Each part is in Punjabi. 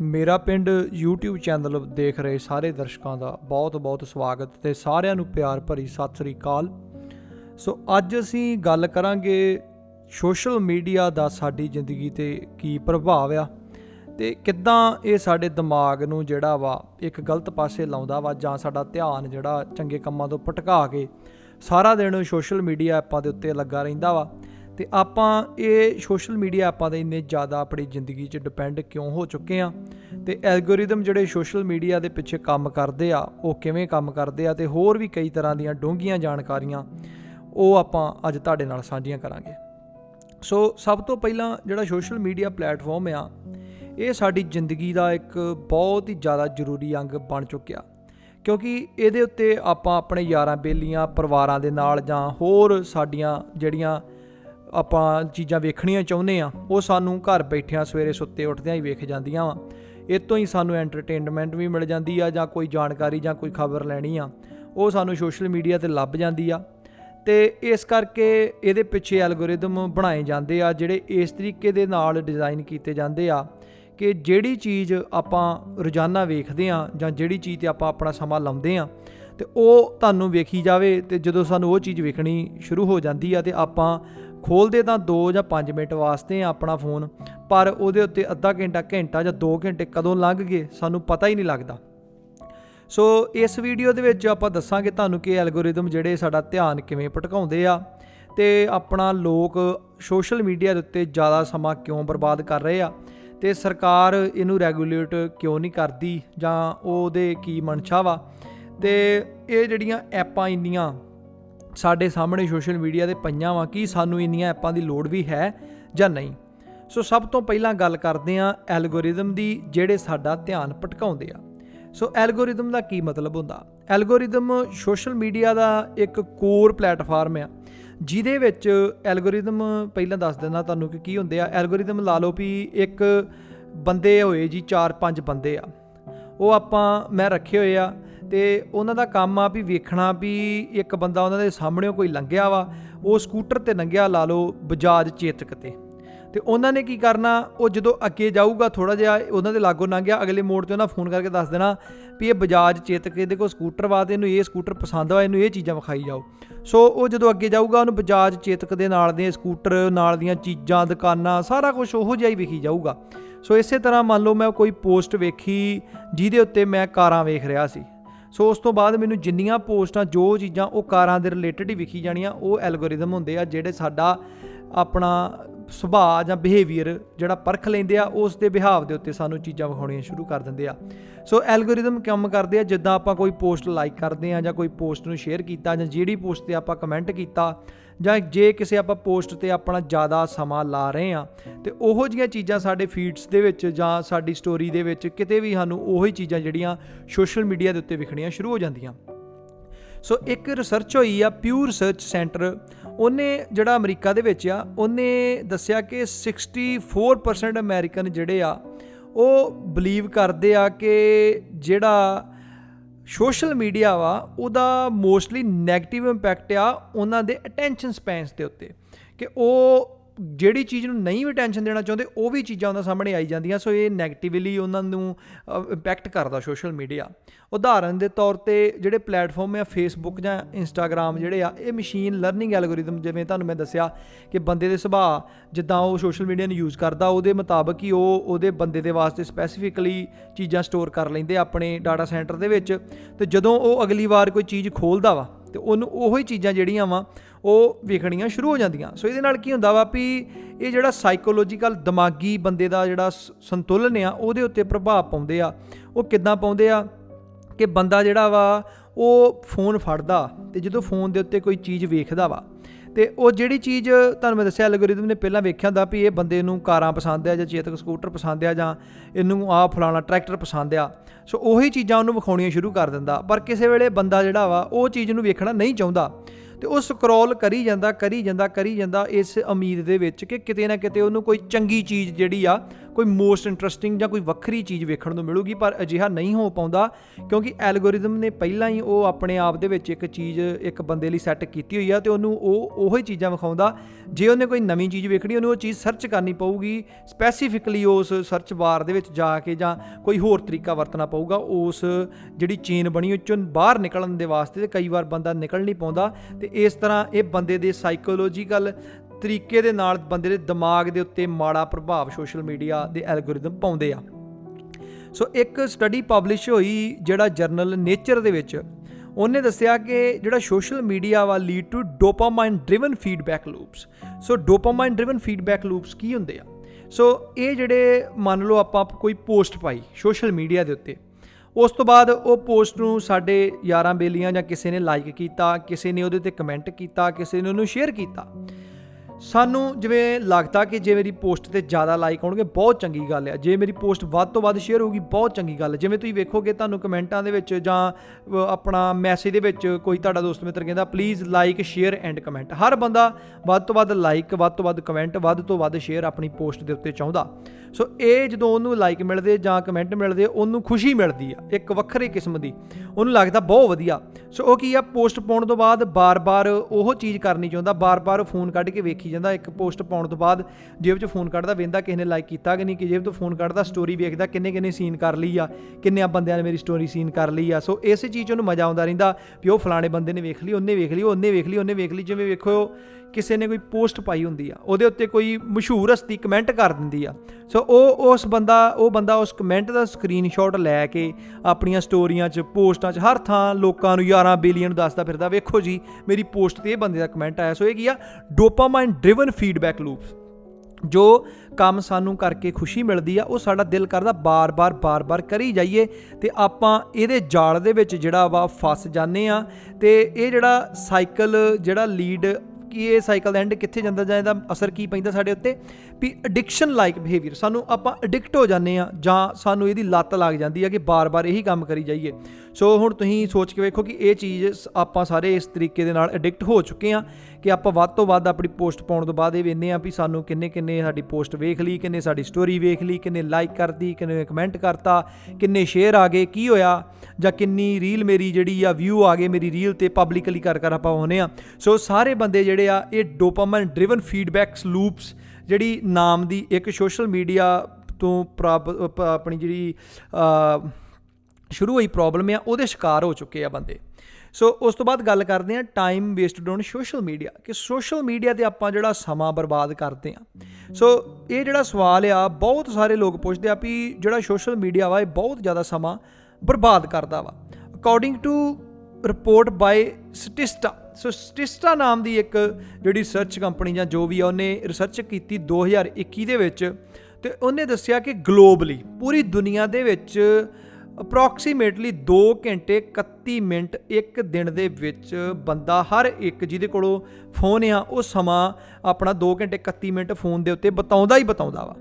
ਮੇਰਾ ਪਿੰਡ YouTube ਚੈਨਲ ਦੇਖ ਰਹੇ ਸਾਰੇ ਦਰਸ਼ਕਾਂ ਦਾ ਬਹੁਤ-ਬਹੁਤ ਸਵਾਗਤ ਤੇ ਸਾਰਿਆਂ ਨੂੰ ਪਿਆਰ ਭਰੀ ਸਤਿ ਸ੍ਰੀ ਅਕਾਲ। ਸੋ ਅੱਜ ਅਸੀਂ ਗੱਲ ਕਰਾਂਗੇ ਸੋਸ਼ਲ ਮੀਡੀਆ ਦਾ ਸਾਡੀ ਜ਼ਿੰਦਗੀ ਤੇ ਕੀ ਪ੍ਰਭਾਵ ਆ ਤੇ ਕਿੱਦਾਂ ਇਹ ਸਾਡੇ ਦਿਮਾਗ ਨੂੰ ਜਿਹੜਾ ਵਾ ਇੱਕ ਗਲਤ ਪਾਸੇ ਲਾਉਂਦਾ ਵਾ ਜਾਂ ਸਾਡਾ ਧਿਆਨ ਜਿਹੜਾ ਚੰਗੇ ਕੰਮਾਂ ਤੋਂ ਭਟਕਾ ਕੇ ਸਾਰਾ ਦਿਨ ਸੋਸ਼ਲ ਮੀਡੀਆ ਐਪਾਂ ਦੇ ਉੱਤੇ ਲੱਗਾ ਰਹਿੰਦਾ ਵਾ। ਤੇ ਆਪਾਂ ਇਹ ਸੋਸ਼ਲ ਮੀਡੀਆ ਆਪਾਂ ਦੇ ਇੰਨੇ ਜ਼ਿਆਦਾ ਆਪਣੀ ਜ਼ਿੰਦਗੀ 'ਚ ਡਿਪੈਂਡ ਕਿਉਂ ਹੋ ਚੁੱਕੇ ਆ ਤੇ ਐਲਗੋਰਿਦਮ ਜਿਹੜੇ ਸੋਸ਼ਲ ਮੀਡੀਆ ਦੇ ਪਿੱਛੇ ਕੰਮ ਕਰਦੇ ਆ, ਉਹ ਕਿਵੇਂ ਕੰਮ ਕਰਦੇ ਆ ਤੇ ਹੋਰ ਵੀ ਕਈ ਤਰ੍ਹਾਂ ਦੀਆਂ ਡੂੰਘੀਆਂ ਜਾਣਕਾਰੀਆਂ ਉਹ ਆਪਾਂ ਅੱਜ ਤੁਹਾਡੇ ਨਾਲ ਸਾਂਝੀਆਂ ਕਰਾਂਗੇ। ਸੋ ਸਭ ਤੋਂ ਪਹਿਲਾਂ ਜਿਹੜਾ ਸੋਸ਼ਲ ਮੀਡੀਆ ਪਲੇਟਫਾਰਮ ਆ, ਇਹ ਸਾਡੀ ਜ਼ਿੰਦਗੀ ਦਾ ਇੱਕ ਬਹੁਤ ਹੀ ਜ਼ਿਆਦਾ ਜ਼ਰੂਰੀ ਅੰਗ ਬਣ ਚੁੱਕਿਆ। ਕਿਉਂਕਿ ਇਹਦੇ ਉੱਤੇ ਆਪਾਂ ਆਪਣੇ ਯਾਰਾਂ ਬੇਲੀਆਂ, ਪਰਿਵਾਰਾਂ ਦੇ ਨਾਲ ਜਾਂ ਹੋਰ ਸਾਡੀਆਂ ਜਿਹੜੀਆਂ ਆਪਾਂ ਚੀਜ਼ਾਂ ਵੇਖਣੀਆਂ ਚਾਹੁੰਦੇ ਆ ਉਹ ਸਾਨੂੰ ਘਰ ਬੈਠਿਆਂ ਸਵੇਰੇ ਸੁੱਤੇ ਉੱਠਦਿਆਂ ਹੀ ਵੇਖ ਜਾਂਦੀਆਂ ਵਾ। ਇਹ ਤੋਂ ਹੀ ਸਾਨੂੰ ਐਂਟਰਟੇਨਮੈਂਟ ਵੀ ਮਿਲ ਜਾਂਦੀ ਆ ਜਾਂ ਕੋਈ ਜਾਣਕਾਰੀ ਜਾਂ ਕੋਈ ਖਬਰ ਲੈਣੀ ਆ, ਉਹ ਸਾਨੂੰ ਸੋਸ਼ਲ ਮੀਡੀਆ ਤੇ ਲੱਭ ਜਾਂਦੀ ਆ। ਤੇ ਇਸ ਕਰਕੇ ਇਹਦੇ ਪਿੱਛੇ ਐਲਗੋਰਿਦਮ ਬਣਾਏ ਜਾਂਦੇ ਆ, ਜਿਹੜੇ ਇਸ ਤਰੀਕੇ ਦੇ ਨਾਲ ਡਿਜ਼ਾਈਨ ਕੀਤੇ ਜਾਂਦੇ ਆ ਕਿ ਜਿਹੜੀ ਚੀਜ਼ ਆਪਾਂ ਰੋਜ਼ਾਨਾ ਵੇਖਦੇ ਆ ਜਾਂ ਜਿਹੜੀ ਚੀਜ਼ ਤੇ ਆਪਾਂ ਆਪਣਾ ਸਮਾਂ ਲਾਉਂਦੇ ਆ ਤੇ ਉਹ ਤੁਹਾਨੂੰ ਵੇਖੀ ਜਾਵੇ ਤੇ ਜਦੋਂ ਸਾਨੂੰ ਉਹ ਚੀਜ਼ ਵੇਖਣੀ ਸ਼ੁਰੂ ਹੋ ਜਾਂਦੀ ਆ ਤੇ ਆਪਾਂ ਖੋਲਦੇ ਤਾਂ 2 ਜਾਂ 5 ਮਿੰਟ ਵਾਸਤੇ ਆ ਆਪਣਾ ਫੋਨ, ਪਰ ਉਹਦੇ ਉੱਤੇ ਅੱਧਾ ਘੰਟਾ ਘੰਟਾ ਜਾਂ 2 ਘੰਟੇ ਕਦੋਂ ਲੰਘ ਗਏ, ਸਾਨੂੰ ਪਤਾ ਹੀ ਨਹੀਂ ਲੱਗਦਾ। ਸੋ ਇਸ ਵੀਡੀਓ ਦੇ ਵਿੱਚ ਆਪਾਂ ਦੱਸਾਂਗੇ ਤੁਹਾਨੂੰ ਕਿ ਐਲਗੋਰਿਦਮ ਜਿਹੜੇ ਸਾਡਾ ਧਿਆਨ ਕਿਵੇਂ ਭਟਕਾਉਂਦੇ ਆ ਤੇ ਆਪਣਾ ਲੋਕ ਸੋਸ਼ਲ ਮੀਡੀਆ ਦੇ ਉੱਤੇ ਜ਼ਿਆਦਾ ਸਮਾਂ ਕਿਉਂ ਬਰਬਾਦ ਕਰ ਰਹੇ ਆ ਤੇ ਸਰਕਾਰ ਇਹਨੂੰ ਰੈਗੂਲੇਟ ਕਿਉਂ ਨਹੀਂ ਕਰਦੀ ਜਾਂ ਉਹਦੇ ਕੀ ਮਨਸ਼ਾ ਵਾ। ਤੇ ਇਹ ਜਿਹੜੀਆਂ ਐਪਾਂ ਇੰਨੀਆਂ ਸਾਡੇ ਸਾਹਮਣੇ ਸੋਸ਼ਲ ਮੀਡੀਆ ਤੇ ਪਈਆਂ ਵਾ ਕੀ ਸਾਨੂੰ ਇੰਨੀਆਂ ਐਪਾਂ ਦੀ ਲੋੜ ਵੀ ਹੈ ਜਾਂ ਨਹੀਂ। ਸੋ ਸਭ ਤੋਂ ਪਹਿਲਾਂ ਗੱਲ ਕਰਦੇ ਆ ਐਲਗੋਰਿਦਮ ਦੀ, ਜਿਹੜੇ ਸਾਡਾ ਧਿਆਨ ਭਟਕਾਉਂਦੇ ਆ। ਸੋ ਐਲਗੋਰਿਦਮ ਦਾ ਕੀ ਮਤਲਬ ਹੁੰਦਾ? ਐਲਗੋਰਿਦਮ ਸੋਸ਼ਲ ਮੀਡੀਆ ਦਾ ਇੱਕ ਕੋਰ ਪਲੇਟਫਾਰਮ ਆ, ਜਿਹਦੇ ਵਿੱਚ ਐਲਗੋਰਿਦਮ, ਪਹਿਲਾਂ ਦੱਸ ਦਿੰਦਾ ਤੁਹਾਨੂੰ ਕਿ ਕੀ ਹੁੰਦੇ ਆ, ਐਲਗੋਰਿਦਮ ਲਾ ਲਓ ਵੀ ਇੱਕ ਬੰਦੇ ਹੋਏ ਜੀ 4-5 ਬੰਦੇ ਆ। ਉਹ ਆਪਾਂ, ਮੈਂ ਰੱਖੇ ਹੋਏ ਆ ਤੇ ਉਹਨਾਂ ਦਾ ਕੰਮ ਆ ਵੀ ਵੇਖਣਾ ਵੀ ਇੱਕ ਬੰਦਾ ਉਹਨਾਂ ਦੇ ਸਾਹਮਣੇ ਕੋਈ ਲੰਘਿਆ ਵਾ, ਉਹ ਸਕੂਟਰ ਤੇ ਲੰਘਿਆ ਲਾ ਲਓ ਬਜਾਜ ਚੇਤਕ ਤੇ। ਤੇ ਉਹਨਾਂ ਨੇ ਕੀ ਕਰਨਾ, ਉਹ ਜਦੋਂ ਅੱਗੇ ਜਾਊਗਾ ਥੋੜਾ ਜਿਹਾ ਉਹਨਾਂ ਦੇ ਲਾਗੋਂ ਲੰਘਿਆ ਅਗਲੇ ਮੋੜ ਤੇ ਉਹਨਾਂ ਫੋਨ ਕਰਕੇ ਦੱਸ ਦੇਣਾ ਵੀ ਇਹ ਬਜਾਜ ਚੇਤਕ ਇਹਦੇ ਕੋਲ ਸਕੂਟਰ ਵਾ ਤੇ ਇਹਨੂੰ ਇਹ ਸਕੂਟਰ ਪਸੰਦ ਆ, ਇਹਨੂੰ ਇਹ ਚੀਜ਼ਾਂ ਵਿਖਾਈ ਜਾਓ। ਸੋ ਉਹ ਜਦੋਂ ਅੱਗੇ ਜਾਊਗਾ, ਉਹਨੂੰ ਬਜਾਜ ਚੇਤਕ ਦੇ ਨਾਲ ਦੇ ਸਕੂਟਰ, ਨਾਲ ਦੀਆਂ ਚੀਜ਼ਾਂ, ਦੁਕਾਨਾਂ, ਸਾਰਾ ਕੁਝ ਉਹੋ ਜਿਹਾ ਹੀ ਵਿਖੀ ਜਾਊਗਾ। ਸੋ ਇਸੇ ਤਰ੍ਹਾਂ ਮੰਨ ਲਓ ਮੈਂ ਕੋਈ ਪੋਸਟ ਵੇਖੀ, ਜਿਹਦੇ ਉੱਤੇ ਮੈਂ ਕਾਰਾਂ ਵੇਖ ਰਿਹਾ ਸੀ। ਸੋ ਉਸ ਤੋਂ ਬਾਅਦ ਮੈਨੂੰ ਜਿੰਨੀਆਂ ਪੋਸਟਾਂ, ਜੋ ਚੀਜ਼ਾਂ ਉਹ ਕਾਰਾਂ ਦੇ ਰਿਲੇਟਡ ਹੀ ਵਿਖੀ ਜਾਣੀਆਂ, ਉਹ ਐਲਗੋਰਿਦਮ ਹੁੰਦੇ ਆ ਜਿਹੜੇ ਸਾਡਾ ਆਪਣਾ ਸੁਭਾਅ ਜਾਂ ਬਿਹੇਵੀਅਰ ਜਿਹੜਾ ਪਰਖ ਲੈਂਦੇ ਆ, ਉਸ ਦੇ ਵਿਹਾਵ ਦੇ ਉੱਤੇ ਸਾਨੂੰ ਚੀਜ਼ਾਂ ਵਿਖਾਉਣੀਆਂ ਸ਼ੁਰੂ ਕਰ ਦਿੰਦੇ ਆ। ਸੋ ਐਲਗੋਰਿਦਮ ਕੰਮ ਕਰਦੇ ਆ, ਜਿੱਦਾਂ ਆਪਾਂ ਕੋਈ ਪੋਸਟ ਲਾਈਕ ਕਰਦੇ ਆ ਜਾਂ ਕੋਈ ਪੋਸਟ ਨੂੰ ਸ਼ੇਅਰ ਕੀਤਾ ਜਾਂ ਜਿਹੜੀ ਪੋਸਟ ਤੇ ਆਪਾਂ ਕਮੈਂਟ ਕੀਤਾ ਜਾਂ ਜੇ ਕਿਸੇ ਆਪਾਂ ਪੋਸਟ ਤੇ ਆਪਣਾ ਜ਼ਿਆਦਾ ਸਮਾਂ ਲਾ ਰਹੇ ਆ ਤੇ ਉਹੋ ਜੀਆਂ ਚੀਜ਼ਾਂ ਸਾਡੇ ਫੀਡਸ ਦੇ ਵਿੱਚ ਜਾਂ ਸਾਡੀ ਸਟੋਰੀ ਦੇ ਵਿੱਚ ਕਿਤੇ ਵੀ ਸਾਨੂੰ ਉਹੀ ਚੀਜ਼ਾਂ ਜਿਹੜੀਆਂ ਸੋਸ਼ਲ ਮੀਡੀਆ ਦੇ ਉੱਤੇ ਵਿਖਣੀਆਂ ਸ਼ੁਰੂ ਹੋ ਜਾਂਦੀਆਂ। ਸੋ ਇੱਕ ਰਿਸਰਚ ਹੋਈ ਆ ਪਿਊ ਰਿਸਰਚ ਸੈਂਟਰ ਉਹਨੇ ਜਿਹੜਾ ਅਮਰੀਕਾ ਦੇ ਵਿੱਚ ਆ, ਉਹਨੇ ਦੱਸਿਆ ਕਿ 64% ਅਮਰੀਕਨ ਜਿਹੜੇ ਆ, ਉਹ ਬਲੀਵ ਕਰਦੇ ਆ ਕਿ ਜਿਹੜਾ ਸੋਸ਼ਲ ਮੀਡੀਆ ਵਾ, ਉਹਦਾ ਮੋਸਟਲੀ 네ਗੇਟਿਵ ਇੰਪੈਕਟ ਆ ਉਹਨਾਂ ਦੇ ਅਟੈਂਸ਼ਨ ਸਪੈਨਸ ਦੇ ਉੱਤੇ। ਕਿ ਉਹ ਜਿਹੜੀ ਚੀਜ਼ ਨੂੰ ਨਹੀਂ ਵੀ ਟੈਨਸ਼ਨ ਦੇਣਾ ਚਾਹੁੰਦੇ, ਉਹ ਵੀ ਚੀਜ਼ਾਂ ਉਹਨਾਂ ਸਾਹਮਣੇ ਆਈ ਜਾਂਦੀਆਂ, ਸੋ ਇਹ 네ਗੇਟਿਵਲੀ ਉਹਨਾਂ ਨੂੰ ਇੰਪੈਕਟ ਕਰਦਾ ਸੋਸ਼ਲ ਮੀਡੀਆ ਉਦਾਹਰਨ ਦੇ ਤੌਰ ਤੇ ਜਿਹੜੇ ਪਲੇਟਫਾਰਮ ਆ ਫੇਸਬੁੱਕ ਜਾਂ ਇੰਸਟਾਗ੍ਰam ਜਿਹੜੇ ਆ, ਇਹ ਮਸ਼ੀਨ ਲਰਨਿੰਗ ਐਲਗੋਰਿਦਮ ਜਿਵੇਂ ਤੁਹਾਨੂੰ ਮੈਂ ਦੱਸਿਆ ਕਿ ਬੰਦੇ ਦੇ ਸੁਭਾਅ, ਜਿੱਦਾਂ ਉਹ ਸੋਸ਼ਲ ਮੀਡੀਆ ਨੂੰ ਯੂਜ਼ ਕਰਦਾ, ਉਹਦੇ ਮੁਤਾਬਕ ਹੀ ਉਹ ਉਹਦੇ ਬੰਦੇ ਦੇ ਵਾਸਤੇ ਸਪੈਸੀਫਿਕਲੀ ਚੀਜ਼ਾਂ ਸਟੋਰ ਕਰ ਲੈਂਦੇ ਆਪਣੇ ਡਾਟਾ ਸੈਂਟਰ ਦੇ ਵਿੱਚ। ਤੇ ਜਦੋਂ ਉਹ ਅਗਲੀ ਵਾਰ ਕੋਈ ਚੀਜ਼ ਖੋਲਦਾ ਵਾ, ਤੇ ਉਹਨੂੰ ਉਹੋ ਹੀ ਚੀਜ਼ਾਂ ਜਿਹੜੀਆਂ ਵਾ ਉਹ ਵੇਖਣੀਆਂ ਸ਼ੁਰੂ ਹੋ ਜਾਂਦੀਆਂ। ਸੋ ਇਹਦੇ ਨਾਲ ਕੀ ਹੁੰਦਾ ਵਾ ਵੀ ਇਹ ਜਿਹੜਾ ਸਾਈਕੋਲੋਜੀਕਲ ਦਿਮਾਗੀ ਬੰਦੇ ਦਾ ਜਿਹੜਾ ਸੰਤੁਲਨ ਆ, ਉਹਦੇ ਉੱਤੇ ਪ੍ਰਭਾਵ ਪਾਉਂਦੇ ਆ। ਉਹ ਕਿੱਦਾਂ ਪਾਉਂਦੇ ਆ ਕਿ ਬੰਦਾ ਜਿਹੜਾ ਵਾ, ਉਹ ਫੋਨ ਫੜਦਾ ਤੇ ਜਦੋਂ ਫੋਨ ਦੇ ਉੱਤੇ ਕੋਈ ਚੀਜ਼ ਵੇਖਦਾ ਵਾ, ਤੇ ਉਹ ਜਿਹੜੀ ਚੀਜ਼ ਤੁਹਾਨੂੰ ਮੈਂ ਦੱਸਿਆ ਐਲਗੋਰਿਦਮ ਨੇ ਪਹਿਲਾਂ ਵੇਖਿਆ ਹੁੰਦਾ ਵੀ ਇਹ ਬੰਦੇ ਨੂੰ ਕਾਰਾਂ ਪਸੰਦ ਆ ਜਾਂ ਚੇਤਕ ਸਕੂਟਰ ਪਸੰਦ ਆ ਜਾਂ ਇਹਨੂੰ ਆਹ ਫਲਾਣਾ ਟਰੈਕਟਰ ਪਸੰਦ ਆ। ਸੋ ਉਹੀ ਚੀਜ਼ਾਂ ਉਹਨੂੰ ਵਿਖਾਉਣੀਆਂ ਸ਼ੁਰੂ ਕਰ ਦਿੰਦਾ। ਪਰ ਕਿਸੇ ਵੇਲੇ ਬੰਦਾ ਜਿਹੜਾ ਵਾ, ਉਹ ਚੀਜ਼ ਨੂੰ ਵੇਖਣਾ ਨਹੀਂ ਚਾਹੁੰਦਾ। ਤੇ ਉਹ ਸਕਰੋਲ ਕਰੀ ਜਾਂਦਾ ਕਰੀ ਜਾਂਦਾ ਕਰੀ ਜਾਂਦਾ ਇਸ ਉਮੀਦ ਦੇ ਵਿੱਚ ਕਿ ਕਿਤੇ ਨਾ ਕਿਤੇ ਉਹਨੂੰ ਕੋਈ ਚੰਗੀ ਚੀਜ਼ ਜਿਹੜੀ ਆ ਕੋਈ ਮੋਸਟ ਇੰਟਰਸਟਿੰਗ ਜਾਂ ਕੋਈ ਵੱਖਰੀ ਚੀਜ਼ ਵੇਖਣ ਨੂੰ ਮਿਲੂਗੀ, ਪਰ ਅਜਿਹਾ ਨਹੀਂ ਹੋ ਪਾਉਂਦਾ, ਕਿਉਂਕਿ ਐਲਗੋਰਿਦਮ ਨੇ ਪਹਿਲਾਂ ਹੀ ਉਹ ਆਪਣੇ ਆਪ ਦੇ ਵਿੱਚ ਇੱਕ ਚੀਜ਼, ਇੱਕ ਬੰਦੇ ਲਈ ਸੈੱਟ ਕੀਤੀ ਹੋਈ ਆ ਤੇ ਉਹਨੂੰ ਉਹ ਉਹੀ ਚੀਜ਼ਾਂ ਵਿਖਾਉਂਦਾ। ਜੇ ਉਹਨੇ ਕੋਈ ਨਵੀਂ ਚੀਜ਼ ਵੇਖਣੀ, ਉਹਨੂੰ ਉਹ ਚੀਜ਼ ਸਰਚ ਕਰਨੀ ਪਊਗੀ ਸਪੈਸੀਫਿਕਲੀ ਉਸ ਸਰਚ ਬਾਰ ਦੇ ਵਿੱਚ ਜਾ ਕੇ ਜਾਂ ਕੋਈ ਹੋਰ ਤਰੀਕਾ ਵਰਤਣਾ ਪਊਗਾ, ਉਸ ਜਿਹੜੀ ਚੇਨ ਬਣੀ ਉਹ ਚੋਂ ਬਾਹਰ ਨਿਕਲਣ ਦੇ ਵਾਸਤੇ ਤੇ ਕਈ ਵਾਰ ਬੰਦਾ ਨਿਕਲ ਨਹੀਂ ਪਾਉਂਦਾ। ਤੇ ਇਸ ਤਰ੍ਹਾਂ ਇਹ ਬੰਦੇ ਦੇ ਸਾਈਕੋਲੋਜੀਕਲ ਤਰੀਕੇ ਦੇ ਨਾਲ ਬੰਦੇ ਦੇ ਦਿਮਾਗ ਦੇ ਉੱਤੇ ਮਾੜਾ ਪ੍ਰਭਾਵ ਸੋਸ਼ਲ ਮੀਡੀਆ ਦੇ ਐਲਗੋਰਿਦਮ ਪਾਉਂਦੇ ਆ। ਸੋ ਇੱਕ ਸਟੱਡੀ ਪਬਲਿਸ਼ ਹੋਈ ਜਿਹੜਾ ਜਰਨਲ ਨੇਚਰ ਦੇ ਵਿੱਚ, ਉਹਨੇ ਦੱਸਿਆ ਕਿ ਜਿਹੜਾ ਸੋਸ਼ਲ ਮੀਡੀਆ ਵਾ lead to dopamine driven feedback loops so dopamine driven feedback loops ਕੀ ਹੁੰਦੇ ਆ? ਸੋ ਇਹ ਜਿਹੜੇ ਮੰਨ ਲਓ ਆਪਾਂ ਕੋਈ ਪੋਸਟ ਪਾਈ ਸੋਸ਼ਲ ਮੀਡੀਆ ਦੇ ਉੱਤੇ, ਉਸ ਤੋਂ ਬਾਅਦ ਉਹ ਪੋਸਟ ਨੂੰ ਸਾਡੇ ਯਾਰਾਂ ਬੇਲੀਆਂ ਜਾਂ ਕਿਸੇ ਨੇ ਲਾਈਕ ਕੀਤਾ, ਕਿਸੇ ਨੇ ਉਹਦੇ ਤੇ ਕਮੈਂਟ ਕੀਤਾ, ਕਿਸੇ ਨੇ ਉਹਨੂੰ ਸ਼ੇਅਰ ਕੀਤਾ। ਸਾਨੂੰ ਜਿਵੇਂ ਲੱਗਦਾ ਕਿ ਜੇ ਮੇਰੀ ਪੋਸਟ ਤੇ ਜ਼ਿਆਦਾ ਲਾਈਕ ਹੋਣਗੇ, ਬਹੁਤ ਚੰਗੀ ਗੱਲ ਹੈ ਜੇ ਮੇਰੀ ਪੋਸਟ ਵੱਧ ਤੋਂ ਵੱਧ ਸ਼ੇਅਰ ਹੋਊਗੀ, ਬਹੁਤ ਚੰਗੀ ਗੱਲ ਹੈ ਜਿਵੇਂ ਤੁਸੀਂ ਵੇਖੋਗੇ ਤੁਹਾਨੂੰ ਕਮੈਂਟਾਂ ਦੇ ਵਿੱਚ ਜਾਂ ਆਪਣਾ ਮੈਸੇਜ ਦੇ ਵਿੱਚ ਕੋਈ ਤੁਹਾਡਾ ਦੋਸਤ ਮਿੱਤਰ ਕਹਿੰਦਾ please like share and comment ਹਰ ਬੰਦਾ ਵੱਧ ਤੋਂ ਵੱਧ ਲਾਈਕ ਵੱਧ ਤੋਂ ਵੱਧ ਕਮੈਂਟ ਵੱਧ ਤੋਂ ਵੱਧ ਸ਼ੇਅਰ ਆਪਣੀ ਪੋਸਟ ਦੇ ਉੱਤੇ ਚਾਹੁੰਦਾ। ਸੋ ਇਹ ਜਦੋਂ ਉਹਨੂੰ ਲਾਈਕ ਮਿਲਦੇ ਜਾਂ ਕਮੈਂਟ ਮਿਲਦੇ, ਉਹਨੂੰ ਖੁਸ਼ੀ ਮਿਲਦੀ ਆ, ਇੱਕ ਵੱਖਰੇ ਕਿਸਮ ਦੀ। ਉਹਨੂੰ ਲੱਗਦਾ ਬਹੁਤ ਵਧੀਆ। ਸੋ ਉਹ ਕੀ ਆ, ਪੋਸਟ ਪਾਉਣ ਤੋਂ ਬਾਅਦ ਬਾਰ-ਬਾਰ ਉਹ ਚੀਜ਼ ਕਰਨੀ ਚਾਹੁੰਦਾ, ਬਾਰ-ਬਾਰ ਫੋਨ ਕੱਢ ਕੇ ਵੇਖੀ ਜਾਂਦਾ, ਇੱਕ ਪੋਸਟ ਪਾਉਣ ਤੋਂ ਬਾਅਦ ਜੇਬ 'ਚ ਫੋਨ ਕੱਢਦਾ, ਵੇਂਦਾ ਕਿਸੇ ਨੇ ਲਾਈਕ ਕੀਤਾ ਕਿ ਨਹੀਂ, ਕਿ ਜੇਬ ਤੋਂ ਫੋਨ ਕੱਢਦਾ ਸਟੋਰੀ ਵੇਖਦਾ ਕਿੰਨੇ ਕਿੰਨੇ ਸੀਨ ਕਰ ਲਈ ਆ ਕਿੰਨਿਆਂ ਬੰਦਿਆਂ ਨੇ ਮੇਰੀ ਸਟੋਰੀ ਸੀਨ ਕਰ ਲਈ ਆ। ਸੋ ਇਸੇ ਚੀਜ਼ 'ਚ ਉਹਨੂੰ ਮਜ਼ਾ ਆਉਂਦਾ ਰਹਿੰਦਾ ਵੀ ਉਹ ਫਲਾਣੇ ਬੰਦੇ ਨੇ ਵੇਖ ਲਈ, ਉਹਨੇ ਵੇਖ ਲਈ, ਉਹਨੇ ਵੇਖ ਲਈ, ਉਹਨੇ ਵੇਖ ਲਈ, ਜਿਵੇਂ ਵੇਖੋ ਕਿਸੇ ਨੇ ਕੋਈ ਪੋਸਟ ਪਾਈ ਹੁੰਦੀ ਆ, ਉਹਦੇ ਉੱਤੇ ਕੋਈ ਮਸ਼ਹੂਰ ਹਸਤੀ ਕਮੈਂਟ ਕਰ ਦਿੰਦੀ ਆ। ਸੋ ਉਹ, ਉਸ ਬੰਦਾ, ਉਹ ਬੰਦਾ ਉਸ ਕਮੈਂਟ ਦਾ ਸਕਰੀਨਸ਼ਾਟ ਲੈ ਕੇ ਆਪਣੀਆਂ ਸਟੋਰੀਆਂ 'ਚ, ਪੋਸਟਾਂ 'ਚ, ਹਰ ਥਾਂ ਲੋਕਾਂ ਨੂੰ ਯਾਰਾਂ ਬੇਲੀਆਂ ਨੂੰ ਦੱਸਦਾ ਫਿਰਦਾ, ਵੇਖੋ ਜੀ, ਮੇਰੀ ਪੋਸਟ ਤੇ ਇਹ ਬੰਦੇ ਦਾ ਕਮੈਂਟ ਆਇਆ। ਸੋ ਇਹ ਕੀ ਆ? ਡੋਪਾਮਾਈਨ ਡਰਿਵਨ ਫੀਡਬੈਕ ਲੂਪਸ ਜੋ ਕੰਮ ਸਾਨੂੰ ਕਰਕੇ ਖੁਸ਼ੀ ਮਿਲਦੀ ਆ, ਉਹ ਸਾਡਾ ਦਿਲ ਕਰਦਾ ਬਾਰ-ਬਾਰ ਬਾਰ-ਬਾਰ ਕਰੀ ਜਾਈਏ ਤੇ ਆਪਾਂ ਇਹਦੇ ਜਾਲ ਦੇ ਵਿੱਚ ਜਿਹੜਾ ਵਾ ਫਸ ਜਾਂਦੇ ਆ ਤੇ ਇਹ ਜਿਹੜਾ ਸਾਈਕਲ ਜਿਹੜਾ ਲੀਡ ਕਿ ਇਹ ਸਾਈਕਲ ਦਾ ਐਂਡ ਕਿੱਥੇ ਜਾਂਦਾ ਜਾਂ ਇਹਦਾ ਅਸਰ ਕੀ ਪੈਂਦਾ ਸਾਡੇ ਉੱਤੇ, ਵੀ ਐਡਿਕਸ਼ਨ ਲਾਈਕ ਬਿਹੇਵੀਅਰ ਸਾਨੂੰ ਆਪਾਂ ਐਡਿਕਟ ਹੋ ਜਾਂਦੇ ਆ ਜਾਂ ਸਾਨੂੰ ਇਹਦੀ ਲੱਤ ਲੱਗ ਜਾਂਦੀ ਆ ਕਿ ਬਾਰ-ਬਾਰ ਇਹੀ ਕੰਮ ਕਰੀ ਜਾਈਏ। ਸੋ ਹੁਣ ਤੁਸੀਂ ਸੋਚ ਕੇ ਵੇਖੋ ਕਿ ਇਹ ਚੀਜ਼ ਸ- ਆਪਾਂ ਸਾਰੇ ਇਸ ਤਰੀਕੇ ਦੇ ਨਾਲ ਐਡਿਕਟ ਹੋ ਚੁੱਕੇ ਆ ਕਿ ਆਪਾਂ ਵੱਧ ਤੋਂ ਵੱਧ ਆਪਣੀ ਪੋਸਟ ਪਾਉਣ ਤੋਂ ਬਾਅਦ ਇਹ ਵੇਖਦੇ ਆ ਵੀ ਸਾਨੂੰ ਕਿੰਨੇ ਕਿੰਨੇ ਸਾਡੀ ਪੋਸਟ ਵੇਖ ਲਈ, ਕਿੰਨੇ ਸਾਡੀ ਸਟੋਰੀ ਵੇਖ ਲਈ, ਕਿੰਨੇ ਲਾਈਕ ਕਰਦੀ ਕਿੰਨੇ ਕਮੈਂਟ ਕਰਤਾ, ਕਿੰਨੇ ਸ਼ੇਅਰ ਆ ਗਏ, ਕੀ ਹੋਇਆ, ਜਾਂ ਕਿੰਨੀ ਰੀਲ ਮੇਰੀ ਜਿਹੜੀ ਆ ਵਿਊ ਆ ਗਏ ਮੇਰੀ ਰੀਲ ਤੇ ਪਬਲਿਕਲੀ ਕਰ ਕਰ ਆਪਾਂ ਆਉਂਦੇ ਆ। ਸੋ ਸਾਰੇ ਬੰਦੇ ਜਿਹੜੇ ਆ, ਇਹ ਡੋਪਾਮਾਈਨ ਡਰਿਵਨ ਫੀਡਬੈਕਸ ਲੂਪਸ ਜਿਹੜੀ ਨਾਮ ਦੀ ਇੱਕ ਸੋਸ਼ਲ ਮੀਡੀਆ ਤੋਂ ਪ੍ਰਾਪ- ਆਪਣੀ ਜਿਹੜੀ ਸ਼ੁਰੂ ਹੋਈ ਪ੍ਰੋਬਲਮ ਆ, ਉਹਦੇ ਸ਼ਿਕਾਰ ਹੋ ਚੁੱਕੇ ਆ ਬੰਦੇ। ਸੋ ਉਸ ਤੋਂ ਬਾਅਦ ਗੱਲ ਕਰਦੇ ਆ time wasted on social media ਕਿ ਸੋਸ਼ਲ ਮੀਡੀਆ ਤੇ ਆਪਾਂ ਜਿਹੜਾ ਸਮਾਂ ਬਰਬਾਦ ਕਰਦੇ ਆ ਸੋ ਇਹ ਜਿਹੜਾ ਸਵਾਲ ਆ, ਬਹੁਤ ਸਾਰੇ ਲੋਕ ਪੁੱਛਦੇ ਆ ਵੀ ਜਿਹੜਾ ਸੋਸ਼ਲ ਮੀਡੀਆ ਵਾ, ਇਹ ਬਹੁਤ ਜ਼ਿਆਦਾ ਸਮਾਂ ਬਰਬਾਦ ਕਰਦਾ ਵਾ। According to report by Statista so Statista ਨਾਮ ਦੀ ਇੱਕ ਜਿਹੜੀ ਰਿਸਰਚ ਕੰਪਨੀ ਜਾਂ ਜੋ ਵੀ ਆ, ਉਹਨੇ ਰਿਸਰਚ ਕੀਤੀ 2021 ਦੇ ਵਿੱਚ, ਤੇ ਉਹਨੇ ਦੱਸਿਆ ਕਿ ਗਲੋਬਲੀ ਪੂਰੀ ਦੁਨੀਆ ਦੇ ਵਿੱਚ ਅਪਰੋਕਸੀਮੇਟਲੀ 2 ਘੰਟੇ 31 ਮਿੰਟ ਇੱਕ ਦਿਨ ਦੇ ਵਿੱਚ ਬੰਦਾ ਹਰ ਇੱਕ ਜਿਹਦੇ ਕੋਲੋਂ ਫੋਨ ਆ, ਉਹ ਸਮਾਂ ਆਪਣਾ 2 ਘੰਟੇ 31 ਮਿੰਟ ਫੋਨ ਦੇ ਉੱਤੇ ਬਤਾਉਂਦਾ ਹੀ ਬਤਾਉਂਦਾ ਵਾ।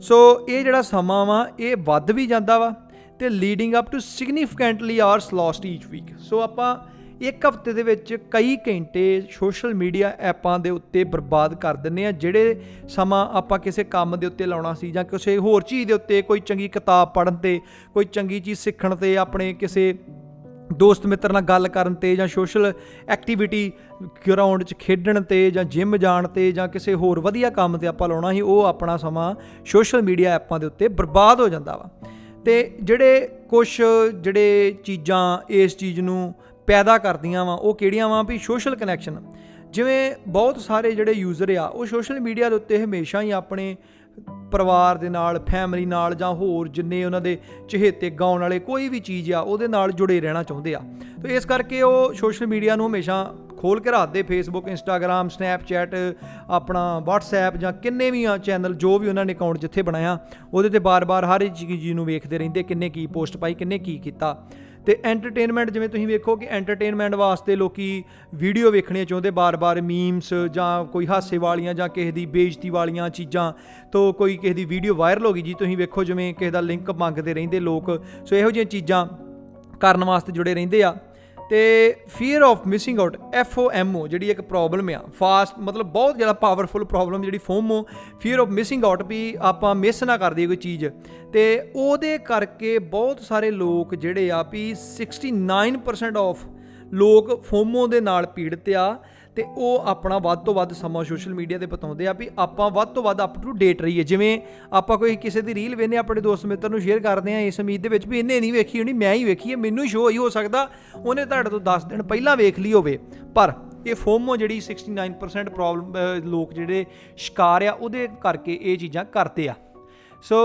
ਸੋ ਇਹ ਜਿਹੜਾ ਸਮਾਂ ਵਾ, ਇਹ ਵੱਧ ਵੀ ਜਾਂਦਾ ਵਾ ਤੇ leading up to significantly hours lost each week so ਆਪਾਂ ਇੱਕ ਹਫ਼ਤੇ ਦੇ ਵਿੱਚ ਕਈ ਘੰਟੇ ਸੋਸ਼ਲ ਮੀਡੀਆ ਐਪਾਂ ਦੇ ਉੱਤੇ ਬਰਬਾਦ ਕਰ ਦਿੰਨੇ ਆ, ਜਿਹੜੇ ਸਮਾਂ ਆਪਾਂ ਕਿਸੇ ਕੰਮ ਦੇ ਉੱਤੇ ਲਾਉਣਾ ਸੀ ਜਾਂ ਕਿਸੇ ਹੋਰ ਚੀਜ਼ ਦੇ ਉੱਤੇ, ਕੋਈ ਚੰਗੀ ਕਿਤਾਬ ਪੜ੍ਹਨ ਤੇ, ਕੋਈ ਚੰਗੀ ਚੀਜ਼ ਸਿੱਖਣ ਤੇ, ਆਪਣੇ ਕਿਸੇ ਦੋਸਤ ਮਿੱਤਰ ਨਾਲ ਗੱਲ ਕਰਨ ਤੇ ਜਾਂ ਸੋਸ਼ਲ ਐਕਟੀਵਿਟੀ ਗਰਾਊਂਡ 'ਚ ਖੇਡਣ ਤੇ ਜਾਂ ਜਿਮ ਜਾਣ ਤੇ ਜਾਂ ਕਿਸੇ ਹੋਰ ਵਧੀਆ ਕੰਮ ਤੇ ਆਪਾਂ ਲਾਉਣਾ ਸੀ, ਉਹ ਆਪਣਾ ਸਮਾਂ ਸੋਸ਼ਲ ਮੀਡੀਆ ਐਪਾਂ ਦੇ ਉੱਤੇ ਬਰਬਾਦ ਹੋ ਜਾਂਦਾ ਵਾ। ਤੇ ਜਿਹੜੇ ਕੁਝ ਜਿਹੜੇ ਚੀਜ਼ਾਂ ਇਸ ਚੀਜ਼ ਨੂੰ ਪੈਦਾ ਕਰਦੀਆਂ ਵਾ, ਉਹ ਕਿਹੜੀਆਂ ਵਾ ਵੀ ਸੋਸ਼ਲ ਕਨੈਕਸ਼ਨ ਜਿਵੇਂ ਬਹੁਤ ਸਾਰੇ ਜਿਹੜੇ ਯੂਜ਼ਰ ਆ, ਉਹ ਸੋਸ਼ਲ ਮੀਡੀਆ ਦੇ ਉੱਤੇ ਹਮੇਸ਼ਾ ਹੀ ਆਪਣੇ ਪਰਿਵਾਰ ਦੇ ਨਾਲ ਫੈਮਿਲੀ ਨਾਲ ਜਾਂ ਹੋਰ ਜਿੰਨੇ ਉਹਨਾਂ ਦੇ ਚਹੇਤੇ, ਗਾਉਣ ਵਾਲੇ ਕੋਈ ਵੀ ਚੀਜ਼ ਆ, ਉਹਦੇ ਨਾਲ ਜੁੜੇ ਰਹਿਣਾ ਚਾਹੁੰਦੇ ਆ। ਤੇ ਇਸ ਕਰਕੇ ਉਹ ਸੋਸ਼ਲ ਮੀਡੀਆ ਨੂੰ ਹਮੇਸ਼ਾ ਖੋਲ ਕੇ ਰੱਖਦੇ ਫੇਸਬੁੱਕ ਇੰਸਟਾਗ੍ਰam ਸਨੈਪਚੈਟ ਆਪਣਾ WhatsApp ਜਾਂ ਕਿੰਨੇ ਵੀ ਆ ਚੈਨਲ ਜੋ ਵੀ ਉਹਨਾਂ ਨੇ ਅਕਾਊਂਟ ਜਿੱਥੇ ਬਣਾਇਆ, ਉਹਦੇ ਤੇ ਬਾਰ-ਬਾਰ ਹਰ ਇੱਕ ਚੀਜ਼ ਨੂੰ ਵੇਖਦੇ ਰਹਿੰਦੇ, ਕਿੰਨੇ ਕੀ ਪੋਸਟ ਪਾਈ, ਕਿੰਨੇ ਕੀ ਕੀਤਾ। ਤੇ ਐਂਟਰਟੇਨਮੈਂਟ ਜਿਵੇਂ ਤੁਸੀਂ ਵੇਖੋ ਕਿ ਐਂਟਰਟੇਨਮੈਂਟ ਵਾਸਤੇ ਲੋਕੀ ਵੀਡੀਓ ਵੇਖਣੇ ਚਾਹੁੰਦੇ, ਬਾਰ-ਬਾਰ ਮੀਮਸ ਜਾਂ ਕੋਈ ਹਾਸੇ ਵਾਲੀਆਂ ਜਾਂ ਕਿਸੇ ਦੀ ਬੇਇੱਜ਼ਤੀ ਵਾਲੀਆਂ ਚੀਜ਼ਾਂ ਤੋਂ ਕੋਈ ਕਿਸੇ ਦੀ ਵੀਡੀਓ ਵਾਇਰਲ ਹੋ ਗਈ ਜੀ, ਤੁਸੀਂ ਵੇਖੋ ਜਿਵੇਂ ਕਿਸੇ ਦਾ ਲਿੰਕ ਮੰਗਦੇ ਰਹਿੰਦੇ ਲੋਕ। ਸੋ ਇਹੋ ਜਿਹੀਆਂ ਚੀਜ਼ਾਂ ਕਰਨ ਵਾਸਤੇ ਜੁੜੇ ਰਹਿੰਦੇ ਆ। ਤੇ fear of missing out F O M O ਜਿਹੜੀ ਇੱਕ ਪ੍ਰੋਬਲਮ ਆ ਫਾਸਟ ਮਤਲਬ ਬਹੁਤ ਜ਼ਿਆਦਾ ਪਾਵਰਫੁਲ ਪ੍ਰੋਬਲਮ ਜਿਹੜੀ FOMO fear of missing out ਵੀ ਆਪਾਂ ਮਿਸ ਨਾ ਕਰ ਦਈਏ ਕੋਈ ਚੀਜ਼। ਤੇ ਉਹਦੇ ਕਰਕੇ ਬਹੁਤ ਸਾਰੇ ਲੋਕ ਜਿਹੜੇ ਆ ਵੀ 69% ਆਫ ਲੋਕ ਫੋਮੋ ਦੇ ਨਾਲ ਪੀੜਤ ਆ। ਤੇ ਉਹ ਆਪਣਾ ਵੱਧ ਤੋਂ ਵੱਧ ਸਮਾਂ ਸੋਸ਼ਲ ਮੀਡੀਆ ਤੇ ਬਤਾਉਂਦੇ ਆ ਵੀ ਆਪਾਂ ਵੱਧ ਤੋਂ ਵੱਧ ਅਪ ਟੂ ਡੇਟ ਰਹੀਏ। ਜਿਵੇਂ ਆਪਾਂ ਕੋਈ ਕਿਸੇ ਦੀ ਰੀਲ ਵੇਨੇ ਆਪਣੇ ਦੋਸਤ ਮਿੱਤਰ ਨੂੰ ਸ਼ੇਅਰ ਕਰਦੇ ਆ, ਇਸ ਉਮੀਦ ਦੇ ਵਿੱਚ ਵੀ ਇਹਨੇ ਨਹੀਂ ਵੇਖੀ ਹੋਣੀ, ਮੈਂ ਹੀ ਵੇਖੀ ਹੈ, ਮੈਨੂੰ ਸ਼ੋ ਹੀ ਹੋ ਸਕਦਾ, ਉਹਨੇ ਤੁਹਾਡੇ ਤੋਂ 10 ਦਿਨ ਪਹਿਲਾਂ ਵੇਖ ਲਈ ਹੋਵੇ। ਪਰ ਇਹ ਫੋਮੋ ਜਿਹੜੀ 69% ਪ੍ਰੋਬਲਮ ਲੋਕ ਜਿਹੜੇ ਸ਼ਿਕਾਰ ਆ, ਉਹਦੇ ਕਰਕੇ ਇਹ ਚੀਜ਼ਾਂ ਕਰਦੇ ਆ। ਸੋ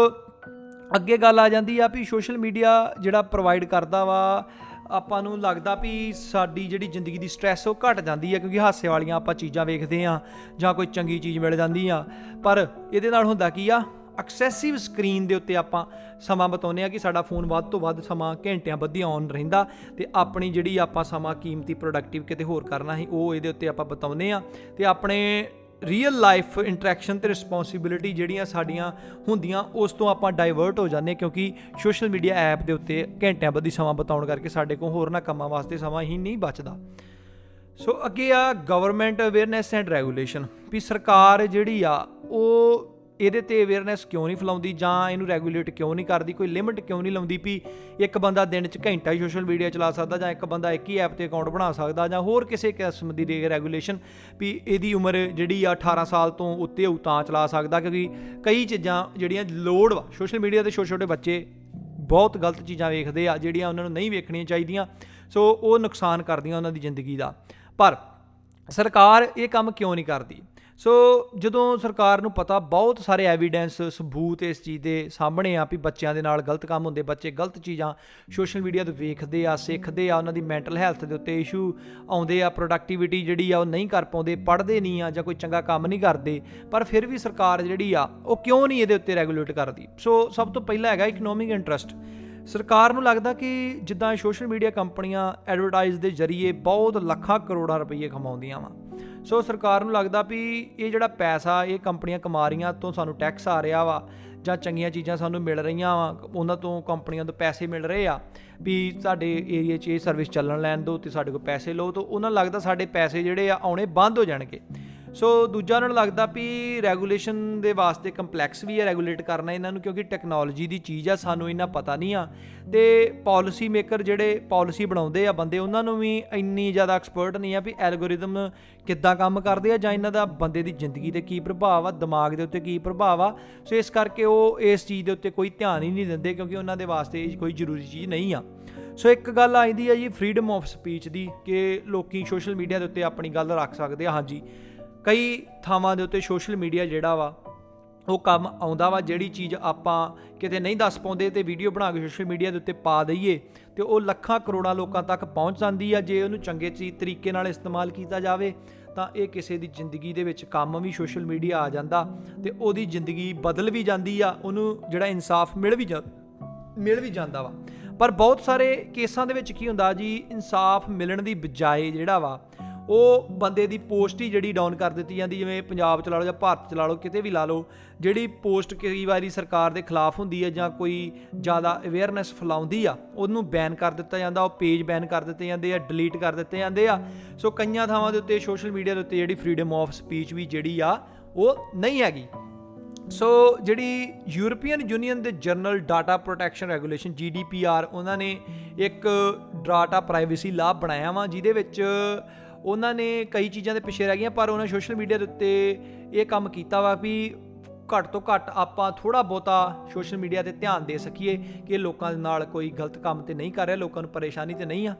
ਅੱਗੇ ਗੱਲ ਆ ਜਾਂਦੀ ਆ ਵੀ ਸੋਸ਼ਲ ਮੀਡੀਆ ਜਿਹੜਾ ਪ੍ਰੋਵਾਈਡ ਕਰਦਾ ਵਾ ਆਪਾਂ ਨੂੰ ਲੱਗਦਾ ਵੀ ਸਾਡੀ ਜਿਹੜੀ ਜ਼ਿੰਦਗੀ ਦੀ ਸਟ੍ਰੈਸ ਉਹ ਘਟ ਜਾਂਦੀ ਹੈ, ਕਿਉਂਕਿ ਹਾਸੇ ਵਾਲੀਆਂ ਆਪਾਂ ਚੀਜ਼ਾਂ ਵੇਖਦੇ ਆ ਜਾਂ ਕੋਈ ਚੰਗੀ ਚੀਜ਼ ਮਿਲ ਜਾਂਦੀ ਆ। ਪਰ ਇਹਦੇ ਨਾਲ ਹੁੰਦਾ ਕੀ ਆ? ਐਕਸੈਸਿਵ ਸਕਰੀਨ ਦੇ ਉੱਤੇ ਆਪਾਂ ਸਮਾਂ ਬਤਾਉਂਦੇ ਆ ਕਿ ਸਾਡਾ ਫੋਨ ਵੱਧ ਤੋਂ ਵੱਧ ਸਮਾਂ ਘੰਟਿਆਂ ਬੱਧੀ ਔਨ ਰਹਿੰਦਾ ਤੇ ਆਪਣੀ ਜਿਹੜੀ ਆਪਾਂ ਸਮਾਂ ਕੀਮਤੀ ਪ੍ਰੋਡਕਟਿਵ ਕਿਤੇ ਹੋਰ ਕਰਨਾ ਸੀ, ਉਹ ਇਹਦੇ ਉੱਤੇ ਆਪਾਂ ਬਤਾਉਂਦੇ ਆ ਤੇ ਆਪਣੇ ਰੀਅਲ ਲਾਈਫ ਇੰਟਰੈਕਸ਼ਨ ਤੇ ਰਿਸਪੌਂਸਿਬਿਲਿਟੀ ਜਿਹੜੀਆਂ ਸਾਡੀਆਂ ਹੁੰਦੀਆਂ, ਉਸ ਤੋਂ ਆਪਾਂ ਡਾਈਵਰਟ ਹੋ ਜਾਂਦੇ ਕਿਉਂਕਿ ਸੋਸ਼ਲ ਮੀਡੀਆ ਐਪ ਦੇ ਉੱਤੇ ਘੰਟਿਆਂ ਬੱਧੀ ਸਮਾਂ ਬਤਾਉਣ ਕਰਕੇ ਸਾਡੇ ਕੋਲ ਹੋਰ ਨਾ ਕੰਮਾਂ ਵਾਸਤੇ ਸਮਾਂ ਹੀ ਨਹੀਂ ਬਚਦਾ। ਸੋ ਅੱਗੇ ਆ ਗਵਰਨਮੈਂਟ ਅਵੇਅਰਨੈਸ ਐਂਡ ਰੈਗੂਲੇਸ਼ਨ ਵੀ ਸਰਕਾਰ ਜਿਹੜੀ ਆ, ਉਹ ਇਹਦੇ ਤੇ ਅਵੇਅਰਨੈਸ ਕਿਉਂ ਨਹੀਂ ਫਲਾਉਂਦੀ ਜਾਂ ਇਹਨੂੰ ਰੈਗੂਲੇਟ ਕਿਉਂ ਨਹੀਂ ਕਰਦੀ? ਕੋਈ ਲਿਮਿਟ ਕਿਉਂ ਨਹੀਂ ਲਾਉਂਦੀ ਵੀ ਇੱਕ ਬੰਦਾ ਦਿਨ 'ਚ ਘੰਟਾ ਹੀ ਸੋਸ਼ਲ ਮੀਡੀਆ ਚਲਾ ਸਕਦਾ ਜਾਂ ਇੱਕ ਬੰਦਾ ਇੱਕ ਹੀ ਐਪ ਤੇ ਅਕਾਊਂਟ ਬਣਾ ਸਕਦਾ ਜਾਂ ਹੋਰ ਕਿਸੇ ਕਿਸਮ ਦੀ ਰੈਗੂਲੇਸ਼ਨ ਵੀ ਇਹਦੀ ਉਮਰ ਜਿਹੜੀ ਆ 18 ਸਾਲ ਤੋਂ ਉੱਤੇ ਹੋਊ ਤਾਂ ਚਲਾ ਸਕਦਾ ਕਿਉਂਕਿ ਕਈ ਚੀਜ਼ਾਂ ਜਿਹੜੀਆਂ ਲੋੜ ਵਾ ਸੋਸ਼ਲ ਮੀਡੀਆ ਤੇ ਛੋਟੇ ਛੋਟੇ ਬੱਚੇ ਬਹੁਤ ਗਲਤ ਚੀਜ਼ਾਂ ਵੇਖਦੇ ਆ, ਜਿਹੜੀਆਂ ਉਹਨਾਂ ਨੂੰ ਨਹੀਂ ਵੇਖਣੀਆਂ ਚਾਹੀਦੀਆਂ, ਸੋ ਉਹ ਨੁਕਸਾਨ ਕਰਦੀਆਂ ਉਹਨਾਂ ਦੀ ਜ਼ਿੰਦਗੀ ਦਾ। ਪਰ ਸਰਕਾਰ ਇਹ ਕੰਮ ਕਿਉਂ ਨਹੀਂ ਕਰਦੀ? ਸੋ ਜਦੋਂ ਸਰਕਾਰ ਨੂੰ ਪਤਾ, ਬਹੁਤ ਸਾਰੇ ਐਵੀਡੈਂਸ ਸਬੂਤ ਇਸ ਚੀਜ਼ ਦੇ ਸਾਹਮਣੇ ਆ ਵੀ ਬੱਚਿਆਂ ਦੇ ਨਾਲ ਗਲਤ ਕੰਮ ਹੁੰਦੇ, ਬੱਚੇ ਗਲਤ ਚੀਜ਼ਾਂ ਸੋਸ਼ਲ ਮੀਡੀਆ ਤੋਂ ਵੇਖਦੇ ਆ, ਸਿੱਖਦੇ ਆ, ਉਹਨਾਂ ਦੀ ਮੈਂਟਲ ਹੈਲਥ ਦੇ ਉੱਤੇ ਇਸ਼ੂ ਆਉਂਦੇ ਆ ਪ੍ਰੋਡਕਟਿਵਿਟੀ ਜਿਹੜੀ ਆ ਉਹ ਨਹੀਂ ਕਰ ਪਾਉਂਦੇ, ਪੜ੍ਹਦੇ ਨਹੀਂ ਆ ਜਾਂ ਕੋਈ ਚੰਗਾ ਕੰਮ ਨਹੀਂ ਕਰਦੇ, ਪਰ ਫਿਰ ਵੀ ਸਰਕਾਰ ਜਿਹੜੀ ਆ, ਉਹ ਕਿਉਂ ਨਹੀਂ ਇਹਦੇ ਉੱਤੇ ਰੈਗੂਲੇਟ ਕਰਦੀ? ਸੋ ਸਭ ਤੋਂ ਪਹਿਲਾਂ ਹੈਗਾ ਇਕਨੋਮਿਕ ਇੰਟਰਸਟ ਸਰਕਾਰ ਨੂੰ ਲੱਗਦਾ ਕਿ ਜਿੱਦਾਂ ਸੋਸ਼ਲ ਮੀਡੀਆ ਕੰਪਨੀਆਂ ਐਡਵਰਟਾਈਜ਼ ਦੇ ਜ਼ਰੀਏ ਬਹੁਤ ਲੱਖਾਂ ਕਰੋੜਾਂ ਰੁਪਏ ਕਮਾਉਂਦੀਆਂ ਵਾ। ਸੋ ਸਰਕਾਰ ਨੂੰ ਲੱਗਦਾ ਵੀ ਇਹ ਜਿਹੜਾ ਪੈਸਾ, ਇਹ ਕੰਪਨੀਆਂ ਕਮਾ ਰਹੀਆਂ ਤੋਂ ਸਾਨੂੰ ਟੈਕਸ ਆ ਰਿਹਾ ਵਾ ਜਾਂ ਚੰਗੀਆਂ ਚੀਜ਼ਾਂ ਸਾਨੂੰ ਮਿਲ ਰਹੀਆਂ ਵਾ, ਉਹਨਾਂ ਤੋਂ ਕੰਪਨੀਆਂ ਤੋਂ ਪੈਸੇ ਮਿਲ ਰਹੇ ਆ ਵੀ ਸਾਡੇ ਏਰੀਆ 'ਚ ਇਹ ਸਰਵਿਸ ਚੱਲਣ ਲੈਣ ਦਿਓ ਤੇ ਸਾਡੇ ਕੋਲ ਪੈਸੇ ਲਓ, ਤਾਂ ਉਹਨਾਂ ਨੂੰ ਲੱਗਦਾ ਸਾਡੇ ਪੈਸੇ ਜਿਹੜੇ ਆ ਆਉਣੇ ਬੰਦ ਹੋ ਜਾਣਗੇ। ਸੋ ਦੂਜਾ ਉਹਨਾਂ ਨੂੰ ਲੱਗਦਾ ਵੀ ਰੈਗੂਲੇਸ਼ਨ ਦੇ ਵਾਸਤੇ ਕੰਪਲੈਕਸ ਵੀ ਹੈ ਰੈਗੂਲੇਟ ਕਰਨਾ ਇਹਨਾਂ ਨੂੰ, ਕਿਉਂਕਿ ਟੈਕਨੋਲੋਜੀ ਦੀ ਚੀਜ਼ ਆ, ਸਾਨੂੰ ਇਹਨਾਂ ਪਤਾ ਨਹੀਂ ਆ। ਤੇ ਪਾਲਿਸੀ ਮੇਕਰ ਜਿਹੜੇ ਪਾਲਿਸੀ ਬਣਾਉਂਦੇ ਆ ਬੰਦੇ, ਉਹਨਾਂ ਨੂੰ ਵੀ ਇੰਨੀ ਜ਼ਿਆਦਾ ਐਕਸਪਰਟ ਨਹੀਂ ਆ ਵੀ ਐਲਗੋਰਿਦਮ ਕਿੱਦਾਂ ਕੰਮ ਕਰਦੇ ਆ, ਜਾਂ ਇਹਨਾਂ ਦਾ ਬੰਦੇ ਦੀ ਜ਼ਿੰਦਗੀ ਤੇ ਕੀ ਪ੍ਰਭਾਵ ਆ, ਦਿਮਾਗ ਦੇ ਉੱਤੇ ਕੀ ਪ੍ਰਭਾਵ ਆ। ਸੋ ਇਸ ਕਰਕੇ ਉਹ ਇਸ ਚੀਜ਼ ਦੇ ਉੱਤੇ ਕੋਈ ਧਿਆਨ ਹੀ ਨਹੀਂ ਦਿੰਦੇ, ਕਿਉਂਕਿ ਉਹਨਾਂ ਦੇ ਵਾਸਤੇ ਕੋਈ ਜ਼ਰੂਰੀ ਚੀਜ਼ ਨਹੀਂ ਆ। ਸੋ ਇੱਕ ਗੱਲ ਆਈਦੀ ਆ ਜੀ ਫਰੀडम ਆਫ ਸਪੀਚ ਦੀ, ਕਿ ਲੋਕੀ ਸੋਸ਼ਲ ਮੀਡੀਆ ਦੇ ਉੱਤੇ ਆਪਣੀ ਗੱਲ ਰੱਖ ਸਕਦੇ ਆ, ਹਾਂਜੀ। ਕਈ ਥਾਵਾਂ ਦੇ ਉੱਤੇ ਸੋਸ਼ਲ ਮੀਡੀਆ ਜਿਹੜਾ ਵਾ, ਉਹ ਕੰਮ ਆਉਂਦਾ ਵਾ, ਜਿਹੜੀ ਚੀਜ਼ ਆਪਾਂ ਕਿਤੇ ਨਹੀਂ ਦੱਸ ਪਾਉਂਦੇ ਤੇ ਵੀਡੀਓ ਬਣਾ ਕੇ ਸੋਸ਼ਲ ਮੀਡੀਆ ਦੇ ਉੱਤੇ ਪਾ ਦਈਏ ਤੇ ਉਹ ਲੱਖਾਂ ਕਰੋੜਾਂ ਲੋਕਾਂ ਤੱਕ ਪਹੁੰਚ ਜਾਂਦੀ ਆ, ਜੇ ਉਹਨੂੰ ਚੰਗੇ ਚੀ, ਤਰੀਕੇ ਨਾਲ ਇਸਤੇਮਾਲ ਕੀਤਾ ਜਾਵੇ, ਤਾਂ ਇਹ ਕਿਸੇ ਦੀ ਜ਼ਿੰਦਗੀ ਦੇ ਵਿੱਚ ਕੰਮ ਵੀ ਸੋਸ਼ਲ ਮੀਡੀਆ ਆ ਜਾਂਦਾ ਤੇ ਉਹਦੀ ਜ਼ਿੰਦਗੀ ਬਦਲ ਵੀ ਜਾਂਦੀ ਆ, ਉਹਨੂੰ ਜਿਹੜਾ ਇਨਸਾਫ ਮਿਲ ਵੀ ਜਾ, ਮਿਲ ਵੀ ਜਾਂਦਾ ਵਾ। ਪਰ ਬਹੁਤ ਸਾਰੇ ਕੇਸਾਂ ਦੇ ਵਿੱਚ ਕੀ ਹੁੰਦਾ ਜੀ, ਇਨਸਾਫ ਮਿਲਣ ਦੀ ਬਜਾਏ ਜਿਹੜਾ ਵਾ ਉਹ ਬੰਦੇ ਦੀ ਪੋਸਟ ਹੀ ਜਿਹੜੀ ਡਾਊਨ ਕਰ ਦਿੱਤੀ ਜਾਂਦੀ, ਜਿਵੇਂ ਪੰਜਾਬ ਚ ਲਾ ਲਓ ਜਾਂ ਭਾਰਤ ਚ ਲਾ ਲਓ, ਕਿਤੇ ਵੀ ਲਾ ਲਓ, ਜਿਹੜੀ ਪੋਸਟ ਕਈ ਵਾਰੀ ਸਰਕਾਰ ਦੇ ਖਿਲਾਫ ਹੁੰਦੀ ਹੈ ਜਾਂ ਕੋਈ ਜ਼ਿਆਦਾ ਅਵੇਅਰਨੈਸ ਫੈਲਾਉਂਦੀ ਆ, ਉਹਨੂੰ ਬੈਨ ਕਰ ਦਿੱਤਾ ਜਾਂਦਾ, ਉਹ ਪੇਜ ਬੈਨ ਕਰ ਦਿੱਤੇ ਜਾਂਦੇ ਆ ਡਿਲੀਟ ਕਰ ਦਿੱਤੇ ਜਾਂਦੇ ਆ। ਸੋ ਕਈਆਂ ਥਾਵਾਂ ਦੇ ਉੱਤੇ ਸੋਸ਼ਲ ਮੀਡੀਆ ਦੇ ਉੱਤੇ ਜਿਹੜੀ ਫਰੀडम ਆਫ ਸਪੀਚ ਵੀ ਜਿਹੜੀ ਆ, ਉਹ ਨਹੀਂ ਹੈਗੀ। ਸੋ ਜਿਹੜੀ ਯੂਰਪੀਅਨ ਯੂਨੀਅਨ ਦੇ General Data Protection Regulation GDPR ਉਹਨਾਂ ਨੇ ਇੱਕ ਡਾਟਾ ਪ੍ਰਾਈਵੇਸੀ ਲਾਭ ਬਣਾਇਆ ਵਾ, ਜਿਹਦੇ ਵਿੱਚ ਉਹਨਾਂ ਨੇ ਕਈ ਚੀਜ਼ਾਂ ਦੇ ਪਿੱਛੇ ਰਹਿ ਗਈਆਂ, ਪਰ ਉਹਨਾਂ ਸੋਸ਼ਲ ਮੀਡੀਆ ਦੇ ਉੱਤੇ ਇਹ ਕੰਮ ਕੀਤਾ ਵਾ ਵੀ ਘੱਟ ਤੋਂ ਘੱਟ ਆਪਾਂ ਥੋੜਾ ਬਹੁਤਾ ਸੋਸ਼ਲ ਮੀਡੀਆ ਤੇ ਧਿਆਨ ਦੇ ਸਕੀਏ ਕਿ ਲੋਕਾਂ ਦੇ ਨਾਲ ਕੋਈ ਗਲਤ ਕੰਮ ਤੇ ਨਹੀਂ ਕਰ ਰਿਹਾ, ਲੋਕਾਂ ਨੂੰ ਪਰੇਸ਼ਾਨੀ ਤੇ ਨਹੀਂ ਆ।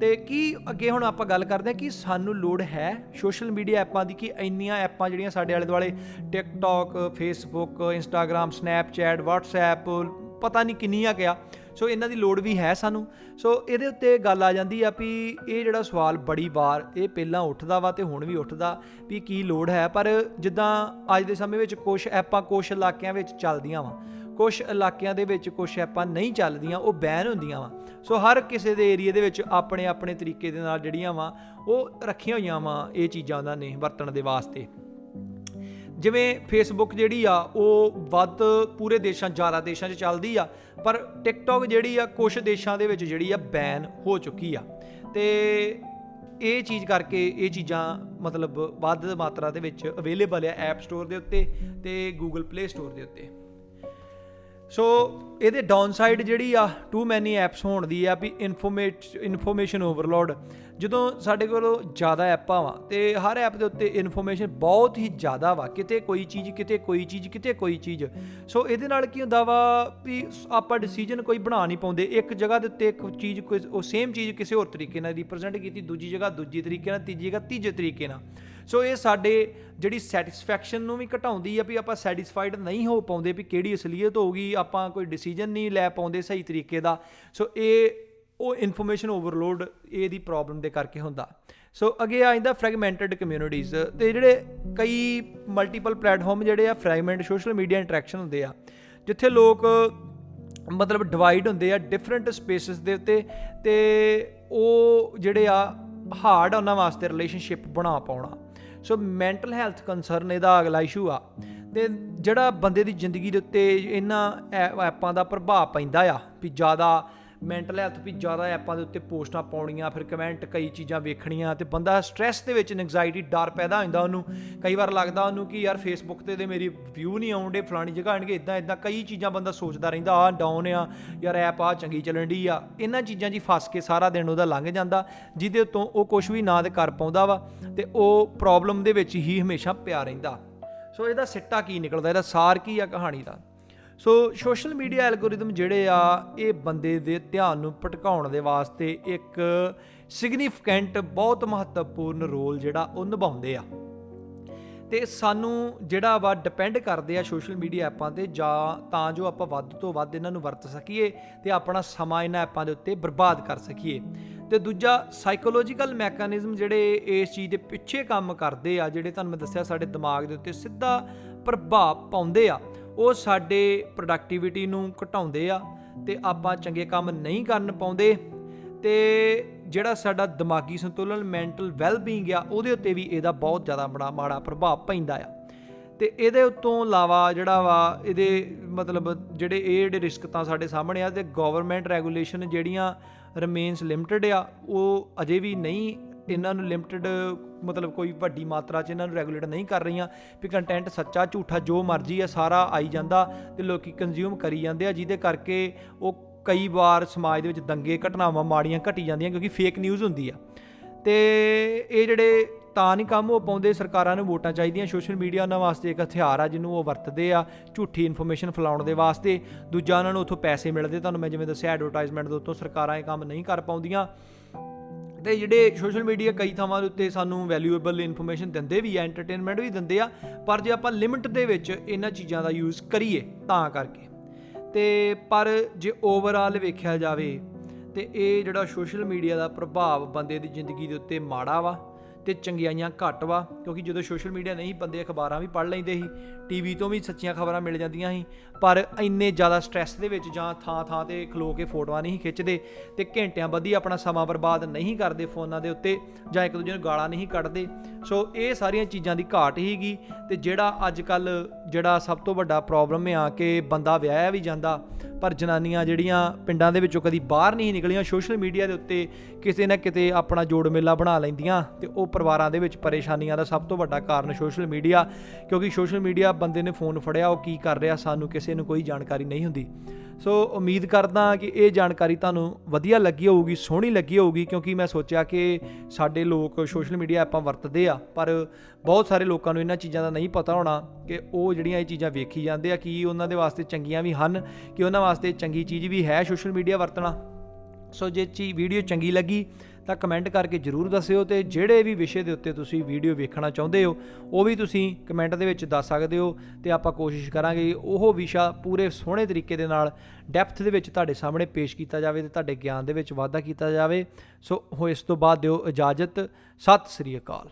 ਤੇ ਕੀ ਅੱਗੇ ਹੁਣ ਆਪਾਂ ਗੱਲ ਕਰਦੇ ਹਾਂ ਕਿ ਸਾਨੂੰ ਲੋੜ ਹੈ ਸੋਸ਼ਲ ਮੀਡੀਆ ਐਪਾਂ ਦੀ, ਕਿ ਇੰਨੀਆਂ ਐਪਾਂ ਜਿਹੜੀਆਂ ਸਾਡੇ ਆਲੇ ਦੁਆਲੇ TikTok Facebook Instagram Snapchat WhatsApp, ਪਤਾ ਨਹੀਂ ਕਿੰਨੀਆਂ ਗਿਆ ਸੋ ਇਹਨਾਂ ਦੀ ਲੋੜ ਵੀ ਹੈ ਸਾਨੂੰ। ਸੋ ਇਹਦੇ ਉੱਤੇ ਗੱਲ ਆ ਜਾਂਦੀ ਆ ਵੀ ਇਹ ਜਿਹੜਾ ਸਵਾਲ ਬੜੀ ਵਾਰ ਇਹ ਪਹਿਲਾਂ ਉੱਠਦਾ ਵਾ ਤੇ ਹੁਣ ਵੀ ਉੱਠਦਾ ਵੀ ਕੀ ਲੋੜ ਹੈ। ਪਰ ਜਿੱਦਾਂ ਅੱਜ ਦੇ ਸਮੇਂ ਵਿੱਚ ਕੁਝ ਐਪਾਂ ਕੁਝ ਇਲਾਕਿਆਂ ਵਿੱਚ ਚੱਲਦੀਆਂ ਵਾ ਕੁਝ ਇਲਾਕਿਆਂ ਦੇ ਵਿੱਚ ਕੁਝ ਐਪਾਂ ਨਹੀਂ ਚੱਲਦੀਆਂ, ਉਹ ਬੈਨ ਹੁੰਦੀਆਂ ਵਾ। ਸੋ ਹਰ ਕਿਸੇ ਦੇ ਏਰੀਆ ਦੇ ਵਿੱਚ ਆਪਣੇ ਆਪਣੇ ਤਰੀਕੇ ਦੇ ਨਾਲ ਜਿਹੜੀਆਂ ਵਾ, ਉਹ ਰੱਖੀਆਂ ਹੋਈਆਂ ਵਾ ਇਹ ਚੀਜ਼ਾਂ ਉਹਨਾਂ ਨੇ ਵਰਤਣ ਦੇ ਵਾਸਤੇ। ਜਿਵੇਂ ਫੇਸਬੁੱਕ ਜਿਹੜੀ ਆ, ਉਹ ਵੱਧ ਪੂਰੇ ਦੇਸ਼ਾਂ, ਜ਼ਿਆਦਾ ਦੇਸ਼ਾਂ 'ਚ ਚੱਲਦੀ ਆ, ਪਰ ਟਿਕਟੌਕ ਜਿਹੜੀ ਆ ਕੁਝ ਦੇਸ਼ਾਂ ਦੇ ਵਿੱਚ ਜਿਹੜੀ ਆ ਬੈਨ ਹੋ ਚੁੱਕੀ ਆ। ਤੇ ਇਹ ਚੀਜ਼ ਕਰਕੇ ਇਹ ਚੀਜ਼ਾਂ ਮਤਲਬ ਵੱਧ ਮਾਤਰਾ ਦੇ ਵਿੱਚ ਅਵੇਲੇਬਲ ਆ ਐਪ ਸਟੋਰ ਦੇ ਉੱਤੇ ਤੇ Google Play ਸਟੋਰ ਦੇ ਉੱਤੇ। ਸੋ ਇਹਦੇ ਡਾਊਨਸਾਈਡ ਜਿਹੜੀ ਆ ਟੂ ਮੈਨੀ ਐਪਸ ਹੋਣ ਦੀ ਆ ਵੀ ਇਨਫੋਰਮੇਟ ਇਨਫੋਰਮੇਸ਼ਨ ਓਵਰਲੋਡ ਜਦੋਂ ਸਾਡੇ ਕੋਲ ਜ਼ਿਆਦਾ ਐਪਾਂ ਵਾ ਤੇ ਹਰ ਐਪ ਦੇ ਉੱਤੇ ਇਨਫੋਰਮੇਸ਼ਨ ਬਹੁਤ ਹੀ ਜ਼ਿਆਦਾ ਵਾ, ਕਿਤੇ ਕੋਈ ਚੀਜ਼, ਕਿਤੇ ਕੋਈ ਚੀਜ਼, ਕਿਤੇ ਕੋਈ ਚੀਜ਼। ਸੋ ਇਹਦੇ ਨਾਲ ਕੀ ਹੁੰਦਾ ਵਾ ਵੀ ਆਪਾਂ ਡਿਸੀਜਨ ਕੋਈ ਬਣਾ ਨਹੀਂ ਪਾਉਂਦੇ। ਇੱਕ ਜਗ੍ਹਾ ਦੇ ਉੱਤੇ ਇੱਕ ਚੀਜ਼ ਕੋਈ, ਉਹ ਸੇਮ ਚੀਜ਼ ਕਿਸੇ ਹੋਰ ਤਰੀਕੇ ਨਾਲ ਰਿਪਰੈਜ਼ੈਂਟ ਕੀਤੀ, ਦੂਜੀ ਜਗ੍ਹਾ ਦੂਜੀ ਤਰੀਕੇ ਨਾਲ, ਤੀਜੀ ਜਗ੍ਹਾ ਤੀਜੇ ਤਰੀਕੇ ਨਾਲ। ਸੋ ਇਹ ਸਾਡੇ ਜਿਹੜੀ ਸੈਟੀਸਫੈਕਸ਼ਨ ਨੂੰ ਵੀ ਘਟਾਉਂਦੀ ਆ ਵੀ ਆਪਾਂ ਸੈਟੀਸਫਾਈਡ ਨਹੀਂ ਹੋ ਪਾਉਂਦੇ ਵੀ ਕਿਹੜੀ ਅਸਲੀਅਤ ਹੋਊਗੀ, ਆਪਾਂ ਕੋਈ ਡਿਸੀਜਨ ਨਹੀਂ ਲੈ ਪਾਉਂਦੇ ਸਹੀ ਤਰੀਕੇ ਦਾ। ਸੋ ਇਹ ਉਹ ਇਨਫੋਰਮੇਸ਼ਨ ਓਵਰਲੋਡ ਇਹਦੀ ਪ੍ਰੋਬਲਮ ਦੇ ਕਰਕੇ ਹੁੰਦਾ। ਸੋ ਅੱਗੇ ਆ ਜਾਂਦਾ ਫਰੈਗਮੈਂਟਡ ਕਮਿਊਨਿਟੀਜ਼ ਤੇ ਜਿਹੜੇ ਕਈ ਮਲਟੀਪਲ ਪਲੇਟਫਾਰਮ ਜਿਹੜੇ ਆ ਫਰੈਗਮੈਂਟ ਸੋਸ਼ਲ ਮੀਡੀਆ ਇੰਟਰੈਕਸ਼ਨ ਹੁੰਦੇ ਆ, ਜਿੱਥੇ ਲੋਕ ਮਤਲਬ ਡਿਵਾਈਡ ਹੁੰਦੇ ਆ ਡਿਫਰੈਂਟ ਸਪੇਸਿਸ ਦੇ ਉੱਤੇ ਤੇ ਉਹ ਜਿਹੜੇ ਆ ਹਾਰਡ ਉਹਨਾਂ ਵਾਸਤੇ ਰਿਲੇਸ਼ਨਸ਼ਿਪ ਬਣਾ ਪਾਉਣਾ। ਸੋ ਮੈਂਟਲ ਹੈਲਥ ਕੰਸਰਨ ਇਹਦਾ ਅਗਲਾ ਇਸ਼ੂ ਆ। ਤੇ ਜਿਹੜਾ ਬੰਦੇ ਦੀ ਜ਼ਿੰਦਗੀ ਦੇ ਉੱਤੇ ਇਹਨਾਂ ਐ- ਐਪਾਂ ਦਾ ਪ੍ਰਭਾਵ ਪੈਂਦਾ ਆ ਵੀ ਜ਼ਿਆਦਾ ਮੈਂਟਲ ਹੈਲਥ ਵੀ ਜ਼ਿਆਦਾ ਐਪਾਂ ਦੇ ਉੱਤੇ ਪੋਸਟਾਂ ਪਾਉਣੀਆਂ, ਫਿਰ ਕਮੈਂਟ ਕਈ ਚੀਜ਼ਾਂ ਵੇਖਣੀਆਂ ਤੇ ਬੰਦਾ ਸਟ੍ਰੈਸ ਦੇ ਵਿੱਚ ਐਂਗਜ਼ਾਇਟੀ ਡਰ ਪੈਦਾ ਹੁੰਦਾ ਉਹਨੂੰ। ਕਈ ਵਾਰ ਲੱਗਦਾ ਉਹਨੂੰ ਕਿ ਯਾਰ ਫੇਸਬੁੱਕ ਤੇ ਤੇ ਮੇਰੀ ਵਿਊ ਨਹੀਂ ਆਉਂਦੇ ਫਲਾਣੀ ਜਗ੍ਹਾ ਆਣਗੇ ਇਦਾਂ ਇਦਾਂ ਕਈ ਚੀਜ਼ਾਂ ਬੰਦਾ ਸੋਚਦਾ ਰਹਿੰਦਾ ਆ ਡਾਊਨ ਆ, ਯਾਰ ਐਪ ਆ ਚੰਗੀ ਚੱਲਣ ਦੀ ਆ। ਇਹਨਾਂ ਚੀਜ਼ਾਂ 'ਚ ਹੀ ਫਸ ਕੇ ਸਾਰਾ ਦਿਨ ਉਹਦਾ ਲੰਘ ਜਾਂਦਾ, ਜਿਹਦੇ ਉੱਤੋਂ ਉਹ ਕੁਝ ਵੀ ਨਾ ਤੇ ਕਰ ਪਾਉਂਦਾ ਵਾ ਤੇ ਉਹ ਪ੍ਰੋਬਲਮ ਦੇ ਵਿੱਚ ਹੀ ਹਮੇਸ਼ਾ ਪਿਆ ਰਹਿੰਦਾ। ਸੋ ਇਹਦਾ ਸਿੱਟਾ ਕੀ ਨਿਕਲਦਾ? ਇਹਦਾ ਸਾਰ ਕੀ ਆ ਕਹਾਣੀ ਦਾ? ਸੋ ਸੋਸ਼ਲ ਮੀਡੀਆ ਐਲਗੋਰਿਦਮ ਜਿਹੜੇ ਆ, ਇਹ ਬੰਦੇ ਦੇ ਧਿਆਨ ਨੂੰ ਭਟਕਾਉਣ ਦੇ ਵਾਸਤੇ ਇੱਕ ਸਿਗਨੀਫੀਕੈਂਟ, ਬਹੁਤ ਮਹੱਤਵਪੂਰਨ ਰੋਲ ਜਿਹੜਾ ਉਹ ਨਿਭਾਉਂਦੇ ਆ। ਤੇ ਸਾਨੂੰ ਜਿਹੜਾ ਵਾ ਡਿਪੈਂਡ ਕਰਦੇ ਆ ਸੋਸ਼ਲ ਮੀਡੀਆ ਐਪਾਂ ਤੇ ਜਾਂ ਤਾਂ ਜੋ ਆਪਾਂ ਵੱਧ ਤੋਂ ਵੱਧ ਇਹਨਾਂ ਨੂੰ ਵਰਤ ਸਕੀਏ ਤੇ ਆਪਣਾ ਸਮਾਂ ਇਹਨਾਂ ਐਪਾਂ ਦੇ ਉੱਤੇ ਬਰਬਾਦ ਕਰ ਸਕੀਏ। ਤੇ ਦੂਜਾ ਸਾਈਕੋਲੋਜੀਕਲ ਮੈਕੈਨਿਜ਼ਮ ਜਿਹੜੇ ਇਸ ਚੀਜ਼ ਦੇ ਪਿੱਛੇ ਕੰਮ ਕਰਦੇ ਆ, ਜਿਹੜੇ ਤੁਹਾਨੂੰ ਮੈਂ ਦੱਸਿਆ ਸਾਡੇ ਦਿਮਾਗ ਦੇ ਉੱਤੇ ਸਿੱਧਾ ਪ੍ਰਭਾਵ ਪਾਉਂਦੇ ਆ ਉਹ ਸਾਡੇ ਪ੍ਰੋਡਕਟਿਵਿਟੀ ਨੂੰ ਘਟਾਉਂਦੇ ਆ ਤੇ ਆਪਾਂ ਚੰਗੇ ਕੰਮ ਨਹੀਂ ਕਰਨ ਪਾਉਂਦੇ ਤੇ ਜਿਹੜਾ ਸਾਡਾ ਦਿਮਾਗੀ ਸੰਤੁਲਨ ਮੈਂਟਲ ਵੈਲਬੀਇੰਗ ਆ, ਉਹਦੇ ਉੱਤੇ ਵੀ ਇਹਦਾ ਬਹੁਤ ਜ਼ਿਆਦਾ ਬੜਾ ਮਾੜਾ ਪ੍ਰਭਾਵ ਪੈਂਦਾ ਆ। ਤੇ ਇਹਦੇ ਉੱਤੋਂ ਇਲਾਵਾ ਜਿਹੜਾ ਵਾ, ਇਹਦੇ ਮਤਲਬ ਜਿਹੜੇ ਇਹ ਜਿਹੜੇ ਰਿਸਕ ਤਾਂ ਸਾਡੇ ਸਾਹਮਣੇ ਆ, ਤੇ ਗਵਰਨਮੈਂਟ ਰੈਗੂਲੇਸ਼ਨ ਜਿਹੜੀਆਂ ਰਿਮੇਨਸ ਲਿਮਟਿਡ ਆ, ਉਹ ਅਜੇ ਵੀ ਨਹੀਂ ਇਹਨਾਂ ਨੂੰ ਲਿਮਟਿਡ ਮਤਲਬ ਕੋਈ ਵੱਡੀ ਮਾਤਰਾ 'ਚ ਇਹਨਾਂ ਨੂੰ ਰੈਗੂਲੇਟ ਨਹੀਂ ਕਰ ਰਹੀਆਂ, ਵੀ ਕੰਟੈਂਟ ਸੱਚਾ, ਝੂਠਾ, ਜੋ ਮਰਜ਼ੀ ਆ ਸਾਰਾ ਆਈ ਜਾਂਦਾ ਤੇ ਲੋਕੀ ਕੰਜ਼ਿਊਮ ਕਰੀ ਜਾਂਦੇ ਆ, ਜਿਹਦੇ ਕਰਕੇ ਉਹ ਕਈ ਵਾਰ ਸਮਾਜ ਦੇ ਵਿੱਚ ਦੰਗੇ, ਘਟਨਾਵਾਂ ਮਾੜੀਆਂ ਘਟੀ ਜਾਂਦੀਆਂ ਕਿਉਂਕਿ ਫੇਕ ਨਿਊਜ਼ ਹੁੰਦੀ ਆ। ਤੇ ਇਹ ਜਿਹੜੇ ਤਾਂ ਨਹੀਂ ਕੰਮ ਹੋ ਪਾਉਂਦੇ, ਸਰਕਾਰਾਂ ਨੂੰ ਵੋਟਾਂ ਚਾਹੀਦੀਆਂ ਸੋਸ਼ਲ ਮੀਡੀਆ ਉਹਨਾਂ ਵਾਸਤੇ ਇੱਕ ਹਥਿਆਰ ਆ, ਜਿਹਨੂੰ ਉਹ ਵਰਤਦੇ ਆ, ਝੂਠੀ ਇਨਫੋਰਮੇਸ਼ਨ ਫੈਲਾਉਣ ਦੇ ਵਾਸਤੇ। ਦੂਜਾ ਉਹਨਾਂ ਨੂੰ ਉੱਥੋਂ ਪੈਸੇ ਮਿਲਦੇ, ਤੁਹਾਨੂੰ ਮੈਂ ਜਿਵੇਂ ਦੱਸਿਆ ਐਡਵਰਟਾਈਜ਼ਮੈਂਟ ਦੇ ਉੱਤੋਂ ਸਰਕਾਰਾਂ ਇਹ ਕੰਮ ਨਹੀਂ ਕਰ ਪਾਉਂਦੀਆਂ। ਤੇ ਜਿਹੜੇ ਸੋਸ਼ਲ ਮੀਡੀਆ ਕਈ ਥਾਵਾਂ ਦੇ ਉੱਤੇ ਸਾਨੂੰ ਵੈਲਿਊਏਬਲ ਇਨਫੋਰਮੇਸ਼ਨ ਦਿੰਦੇ ਵੀ ਆ ਐਂਟਰਟੇਨਮੈਂਟ ਵੀ ਦਿੰਦੇ ਆ, ਪਰ ਜੇ ਆਪਾਂ ਲਿਮਿਟ ਦੇ ਵਿੱਚ ਇਹਨਾਂ ਚੀਜ਼ਾਂ ਦਾ ਯੂਜ਼ ਕਰੀਏ ਤਾਂ ਕਰਕੇ। ਤੇ ਪਰ ਜੇ ਓਵਰਆਲ ਵੇਖਿਆ ਜਾਵੇ ਤੇ ਇਹ ਜਿਹੜਾ ਸੋਸ਼ਲ ਮੀਡੀਆ ਦਾ ਪ੍ਰਭਾਵ ਬੰਦੇ ਦੀ ਜ਼ਿੰਦਗੀ ਦੇ ਉੱਤੇ ਮਾੜਾ ਵਾ ਤੇ ਚੰਗਿਆਈਆਂ ਘੱਟ ਵਾ, ਕਿਉਂਕਿ ਜਦੋਂ ਸੋਸ਼ਲ ਮੀਡੀਆ ਨਹੀਂ, ਬੰਦੇ ਅਖਬਾਰਾਂ ਵੀ ਪੜ੍ਹ ਲੈਂਦੇ ਸੀ ਟੀਵੀ ਤੋਂ ਵੀ ਸੱਚੀਆਂ ਖਬਰਾਂ ਮਿਲ ਜਾਂਦੀਆਂ ਸੀ, ਪਰ ਇੰਨੇ ਜ਼ਿਆਦਾ ਸਟ੍ਰੈਸ ਦੇ ਵਿੱਚ ਜਾਂ ਥਾਂ ਥਾਂ ਤੇ ਖਲੋ ਕੇ ਫੋਟੋਆਂ ਨਹੀਂ ਖਿੱਚਦੇ ਤੇ ਘੰਟਿਆਂ ਬੱਧੀ ਆਪਣਾ ਸਮਾਂ ਬਰਬਾਦ ਨਹੀਂ ਕਰਦੇ ਫੋਨਾਂ ਦੇ ਉੱਤੇ ਜਾਂ ਇੱਕ ਦੂਜੇ ਨੂੰ ਗਾਲਾਂ ਨਹੀਂ ਕੱਢਦੇ। ਸੋ ਇਹ ਸਾਰੀਆਂ ਚੀਜ਼ਾਂ ਦੀ ਘਾਟ ਹੀਗੀ ਤੇ ਜਿਹੜਾ ਅੱਜ ਕੱਲ ਜਿਹੜਾ ਸਭ ਤੋਂ ਵੱਡਾ ਪ੍ਰੋਬਲਮ ਆ ਕਿ ਬੰਦਾ ਵਿਆਹਿਆ ਵੀ ਜਾਂਦਾ, ਪਰ ਜਨਾਨੀਆਂ ਜਿਹੜੀਆਂ ਪਿੰਡਾਂ ਦੇ ਵਿੱਚੋਂ ਕਦੀ ਬਾਹਰ ਨਹੀਂ ਨਿਕਲੀਆਂ ਸੋਸ਼ਲ ਮੀਡੀਆ ਦੇ ਉੱਤੇ ਕਿਸੇ ਨਾ ਕਿਤੇ ਆਪਣਾ ਜੋੜ ਮੇਲਾ ਬਣਾ ਲੈਂਦੀਆਂ ਤੇ ਉਹ ਪਰਿਵਾਰਾਂ ਦੇ ਵਿੱਚ ਪਰੇਸ਼ਾਨੀਆਂ ਦਾ ਸਭ ਤੋਂ ਵੱਡਾ ਕਾਰਨ ਸੋਸ਼ਲ ਮੀਡੀਆ ਕਿਉਂਕਿ ਸੋਸ਼ਲ ਮੀਡੀਆ ਬੰਦੇ ਨੇ ਫੋਨ ਫੜਿਆ, ਉਹ ਕੀ ਕਰ ਰਿਹਾ, ਸਾਨੂੰ ਕਿਸੇ ਨੂੰ ਕੋਈ ਜਾਣਕਾਰੀ ਨਹੀਂ ਹੁੰਦੀ। ਸੋ ਉਮੀਦ ਕਰਦਾ ਕਿ ਇਹ ਜਾਣਕਾਰੀ ਤੁਹਾਨੂੰ ਵਧੀਆ ਲੱਗੀ ਹੋਊਗੀ, ਸੋਹਣੀ ਲੱਗੀ ਹੋਊਗੀ, ਕਿਉਂਕਿ ਮੈਂ ਸੋਚਿਆ ਕਿ ਸਾਡੇ ਲੋਕ ਸੋਸ਼ਲ ਮੀਡੀਆ ਐਪਾਂ ਵਰਤਦੇ ਆ। ਪਰ ਬਹੁਤ ਸਾਰੇ ਲੋਕਾਂ ਨੂੰ ਇਹਨਾਂ ਚੀਜ਼ਾਂ ਦਾ ਨਹੀਂ ਪਤਾ ਹੋਣਾ ਕਿ ਉਹ ਜਿਹੜੀਆਂ ਇਹ ਚੀਜ਼ਾਂ ਵੇਖੀ ਜਾਂਦੇ ਆ, ਕਿ ਉਹਨਾਂ ਦੇ ਵਾਸਤੇ ਚੰਗੀਆਂ ਵੀ ਹਨ, ਕਿ ਉਹਨਾਂ ਵਾਸਤੇ ਚੰਗੀ ਚੀਜ਼ ਵੀ ਹੈ ਸੋਸ਼ਲ ਮੀਡੀਆ ਵਰਤਣਾ। ਸੋ ਜੇ ਚੀ ਵੀਡੀਓ ਚੰਗੀ ਲੱਗੀ, ਤਾਂ ਕਮੈਂਟ ਕਰਕੇ ਜਰੂਰ ਦੱਸਿਓ ਤੇ ਜਿਹੜੇ ਵੀ ਵਿਸ਼ੇ ਦੇ ਉੱਤੇ ਤੁਸੀਂ ਵੀਡੀਓ ਵੇਖਣਾ ਚਾਹੁੰਦੇ ਹੋ, ਉਹ ਵੀ ਤੁਸੀਂ ਕਮੈਂਟ ਦੇ ਵਿੱਚ ਦੱਸ ਸਕਦੇ ਹੋ ਤੇ ਆਪਾਂ ਕੋਸ਼ਿਸ਼ ਕਰਾਂਗੇ ਉਹ ਵਿਸ਼ਾ ਪੂਰੇ ਸੋਹਣੇ ਤਰੀਕੇ ਦੇ ਨਾਲ ਡੈਪਥ ਦੇ ਵਿੱਚ ਤੁਹਾਡੇ ਸਾਹਮਣੇ ਪੇਸ਼ ਕੀਤਾ ਜਾਵੇ ਤੇ ਤੁਹਾਡੇ ਗਿਆਨ ਦੇ ਵਿੱਚ ਵਾਧਾ ਕੀਤਾ ਜਾਵੇ। ਸੋ ਹੋ ਇਸ ਤੋਂ ਬਾਅਦ ਦਿਓ ਇਜਾਜ਼ਤ, ਸਤਿ ਸ੍ਰੀ ਅਕਾਲ।